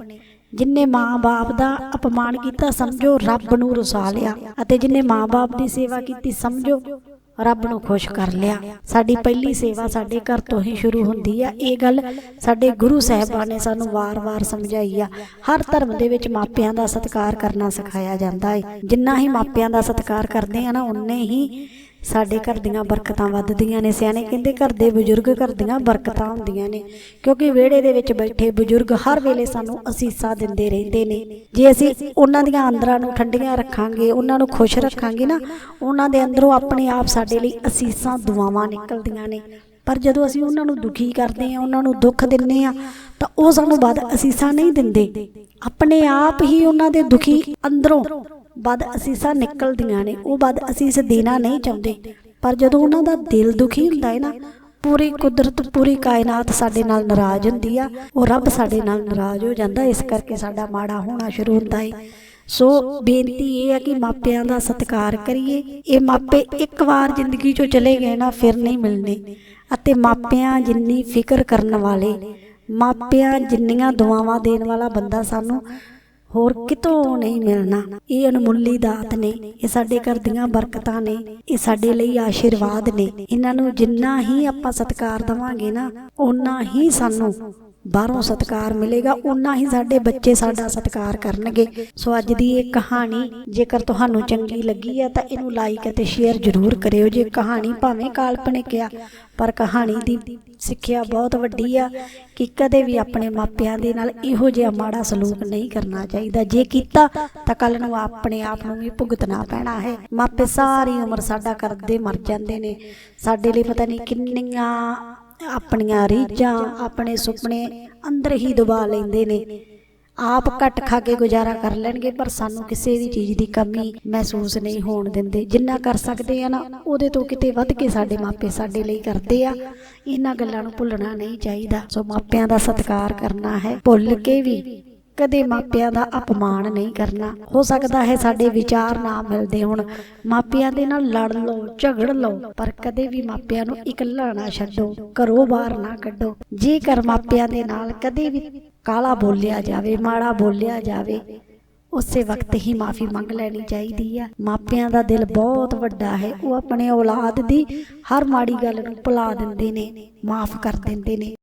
ਜਿਨਨੇ ਮਾਂ-ਬਾਪ ਦਾ ਅਪਮਾਨ ਕੀਤਾ, ਸਮਝੋ, ਰੱਬ ਨੂੰ ਰੁਸਾ ਲਿਆ। ਅਤੇ ਜਿਨਨੇ ਮਾਂ-ਬਾਪ ਦੀ ਸੇਵਾ ਕੀਤੀ, ਸਮਝੋ ਰੱਬ ਨੂੰ ਖੁਸ਼ ਕਰ ਲਿਆ। ਸਾਡੀ ਪਹਿਲੀ ਸੇਵਾ ਸਾਡੇ ਘਰ ਤੋਂ ਹੀ ਸ਼ੁਰੂ ਹੁੰਦੀ ਆ। ਇਹ ਗੱਲ ਸਾਡੇ ਗੁਰੂ ਸਾਹਿਬਾਨ ਨੇ ਸਾਨੂੰ ਵਾਰ-ਵਾਰ ਸਮਝਾਈ ਆ। ਹਰ ਧਰਮ ਦੇ ਵਿੱਚ ਮਾਪਿਆਂ ਦਾ ਸਤਿਕਾਰ ਕਰਨਾ ਸਿਖਾਇਆ ਜਾਂਦਾ ਹੈ ਜਿੰਨਾ ਹੀ ਮਾਪਿਆਂ ਦਾ ਸਤਿਕਾਰ ਕਰਦੇ ਆ ਨਾ ਉਨੇ ਹੀ ਸਾਡੇ ਘਰ ਦੀਆਂ ਬਰਕਤਾਂ ਵੱਧਦੀਆਂ ਨੇ, ਸਿਆਣੇ ਕਹਿੰਦੇ ਘਰ ਦੇ ਬਜ਼ੁਰਗ ਘਰ ਦੀਆਂ ਬਰਕਤਾਂ ਹੁੰਦੀਆਂ ਨੇ, ਕਿਉਂਕਿ ਵਿਹੜੇ ਦੇ ਵਿੱਚ ਬੈਠੇ ਬਜ਼ੁਰਗ ਹਰ ਵੇਲੇ ਸਾਨੂੰ ਅਸੀਸਾਂ ਦਿੰਦੇ ਰਹਿੰਦੇ ਨੇ। ਜੇ ਅਸੀਂ ਉਹਨਾਂ ਦੀਆਂ ਅੰਦਰਾਂ ਨੂੰ ਠੰਡੀਆਂ ਰੱਖਾਂਗੇ, ਉਹਨਾਂ ਨੂੰ ਖੁਸ਼ ਰੱਖਾਂਗੇ ਨਾ, ਉਹਨਾਂ ਦੇ ਅੰਦਰੋਂ ਆਪਣੇ ਆਪ ਸਾਡੇ ਲਈ ਅਸੀਸਾਂ, ਦੁਆਵਾਂ ਨਿਕਲਦੀਆਂ ਨੇ। ਪਰ ਜਦੋਂ ਅਸੀਂ ਉਹਨਾਂ ਨੂੰ ਦੁਖੀ ਕਰਦੇ ਆ ਉਹਨਾਂ ਨੂੰ ਦੁੱਖ ਦਿੰਨੇ ਆ ਤਾਂ ਉਹ ਸਾਨੂੰ ਬਾਅਦ ਅਸੀਸਾਂ ਨਹੀਂ ਦਿੰਦੇ। ਆਪਣੇ ਆਪ ਹੀ ਉਹਨਾਂ ਦੇ ਦੁਖੀ ਅੰਦਰੋਂ ਬਦ ਅਸੀਸਾਂ ਨਿਕਲਦੀਆਂ ਨੇ, ਉਹ ਬਦ ਅਸੀਸ ਦੇਣਾ ਨਹੀਂ ਚਾਹੁੰਦੇ। ਪਰ ਜਦੋਂ ਉਹਨਾਂ ਦਾ ਦਿਲ ਦੁਖੀ ਹੁੰਦਾ ਹੈ ਨਾ, ਪੂਰੀ ਕੁਦਰਤ, ਪੂਰੀ ਕਾਇਨਾਤ ਸਾਡੇ ਨਾਲ ਨਾਰਾਜ਼ ਹੁੰਦੀ ਆ, ਉਹ ਰੱਬ ਸਾਡੇ ਨਾਲ ਨਾਰਾਜ਼ ਹੋ ਜਾਂਦਾ, ਇਸ ਕਰਕੇ ਸਾਡਾ ਮਾੜਾ ਹੋਣਾ ਸ਼ੁਰੂ ਹੁੰਦਾ ਹੈ ਸੋ ਬੇਨਤੀ ਇਹ ਹੈ ਕਿ ਮਾਪਿਆਂ ਦਾ ਸਤਿਕਾਰ ਕਰੀਏ। ਇਹ ਮਾਪੇ ਇੱਕ ਵਾਰ ਜ਼ਿੰਦਗੀ ਚੋਂ ਚਲੇ ਗਏ ਨਾ, ਫਿਰ ਨਹੀਂ ਮਿਲਣੇ। ਅਤੇ ਮਾਪਿਆਂ ਜਿੰਨੀ ਫਿਕਰ ਕਰਨ ਵਾਲੇ, ਮਾਪਿਆਂ ਜਿੰਨੀਆਂ ਦੁਆਵਾਂ ਦੇਣ ਵਾਲਾ ਬੰਦਾ ਸਾਨੂੰ ਹੋਰ ਕਿਤੋਂ ਨਹੀਂ ਮਿਲਣਾ? ਇਹ ਅਨਮੁੱਲੀ ਦਾਤ ਨੇ, ਇਹ ਸਾਡੇ ਘਰ ਦੀਆਂ ਬਰਕਤਾਂ ਨੇ, ਇਹ ਸਾਡੇ ਲਈ ਆਸ਼ੀਰਵਾਦ ਨੇ। ਇਹਨਾਂ ਨੂੰ ਜਿੰਨਾ ਹੀ ਆਪਾਂ ਸਤਿਕਾਰ ਦਵਾਂਗੇ ਨਾ, ਓਨਾ ਹੀ ਸਾਨੂੰ ਬਾਹਰੋਂ ਸਤਿਕਾਰ ਮਿਲੇਗਾ, ਓਨਾ ਹੀ ਸਾਡੇ ਬੱਚੇ ਸਾਡਾ ਸਤਿਕਾਰ ਕਰਨਗੇ। ਸੋ ਅੱਜ ਦੀ ਇਹ ਕਹਾਣੀ ਜੇਕਰ ਤੁਹਾਨੂੰ ਚੰਗੀ ਲੱਗੀ ਹੈ ਤਾਂ ਇਹਨੂੰ ਲਾਈਕ ਅਤੇ ਸ਼ੇਅਰ ਜ਼ਰੂਰ ਕਰਿਓ। ਜੇ ਕਹਾਣੀ ਭਾਵੇਂ ਕਾਲਪਨਿਕ ਆ, ਪਰ ਕਹਾਣੀ ਦੀ ਸਿੱਖਿਆ ਬਹੁਤ ਵੱਡੀ ਆ ਕਿ ਕਦੇ ਵੀ ਆਪਣੇ ਮਾਪਿਆਂ ਦੇ ਨਾਲ ਇਹੋ ਜਿਹਾ ਮਾੜਾ ਸਲੂਕ ਨਹੀਂ ਕਰਨਾ ਚਾਹੀਦਾ। ਜੇ ਕੀਤਾ ਤਾਂ ਕੱਲ ਨੂੰ ਆਪਣੇ ਆਪ ਨੂੰ ਵੀ ਭੁਗਤਣਾ ਪੈਣਾ ਹੈ। ਮਾਪੇ ਸਾਰੀ ਉਮਰ ਸਾਡਾ ਕਰਦੇ ਮਰ ਜਾਂਦੇ ਨੇ। ਸਾਡੇ ਲਈ ਪਤਾ ਨਹੀਂ ਕਿੰਨੀਆਂ ਆਪਣੀਆਂ ਰੀਝਾਂ ਆਪਣੇ ਸੁਪਨੇ ਅੰਦਰ ਹੀ ਦਬਾ ਲੈਂਦੇ ਨੇ। ਆਪ ਘੱਟ ਖਾ ਕੇ ਗੁਜ਼ਾਰਾ ਕਰ ਲੈਣਗੇ, ਪਰ ਸਾਨੂੰ ਕਿਸੇ ਵੀ ਚੀਜ਼ ਦੀ ਕਮੀ ਮਹਿਸੂਸ ਨਹੀਂ ਹੋਣ ਦਿੰਦੇ। ਜਿੰਨਾ ਕਰ ਸਕਦੇ ਆ ਨਾ, ਉਹਦੇ ਤੋਂ ਕਿਤੇ ਵੱਧ ਕੇ ਸਾਡੇ ਮਾਪੇ ਸਾਡੇ ਲਈ ਕਰਦੇ ਆ। ਇਹਨਾਂ ਗੱਲਾਂ ਨੂੰ ਭੁੱਲਣਾ ਨਹੀਂ ਚਾਹੀਦਾ। ਸੋ ਮਾਪਿਆਂ ਦਾ ਸਤਿਕਾਰ ਕਰਨਾ ਹੈ। ਭੁੱਲ ਕੇ ਵੀ ਕਦੇ ਮਾਪਿਆਂ ਦਾ ਅਪਮਾਨ ਨਹੀਂ ਕਰਨਾ। ਹੋ ਸਕਦਾ ਹੈ ਸਾਡੇ ਵਿਚਾਰ ਨਾ ਮਿਲਦੇ ਹੁਣ। ਮਾਪਿਆਂ ਦੇ ਨਾਲ ਲੜ ਲਓ, ਝਗੜ ਲਓ, ਪਰ ਕਦੇ ਵੀ ਮਾਪਿਆਂ ਨੂੰ ਇਕੱਲਾ ਨਾ ਛੱਡੋ, ਘਰੋਂ ਬਾਹਰ ਨਾ ਕੱਢੋ। ਜੇਕਰ ਮਾਪਿਆਂ ਦੇ ਨਾਲ ਕਦੇ ਵੀ ਕਾਲਾ ਬੋਲਿਆ ਜਾਵੇ, ਮਾੜਾ ਬੋਲਿਆ ਜਾਵੇ, ਉਸੇ ਵਕਤ ਹੀ ਮਾਫੀ ਮੰਗ ਲੈਣੀ ਚਾਹੀਦੀ ਆ। ਮਾਪਿਆਂ ਦਾ ਦਿਲ ਬਹੁਤ ਵੱਡਾ ਹੈ। ਉਹ ਆਪਣੇ ਔਲਾਦ ਦੀ ਹਰ ਮਾੜੀ ਗੱਲ ਨੂੰ ਭੁਲਾ ਦਿੰਦੇ ਨੇ, ਮਾਫ ਕਰ ਦਿੰਦੇ ਨੇ।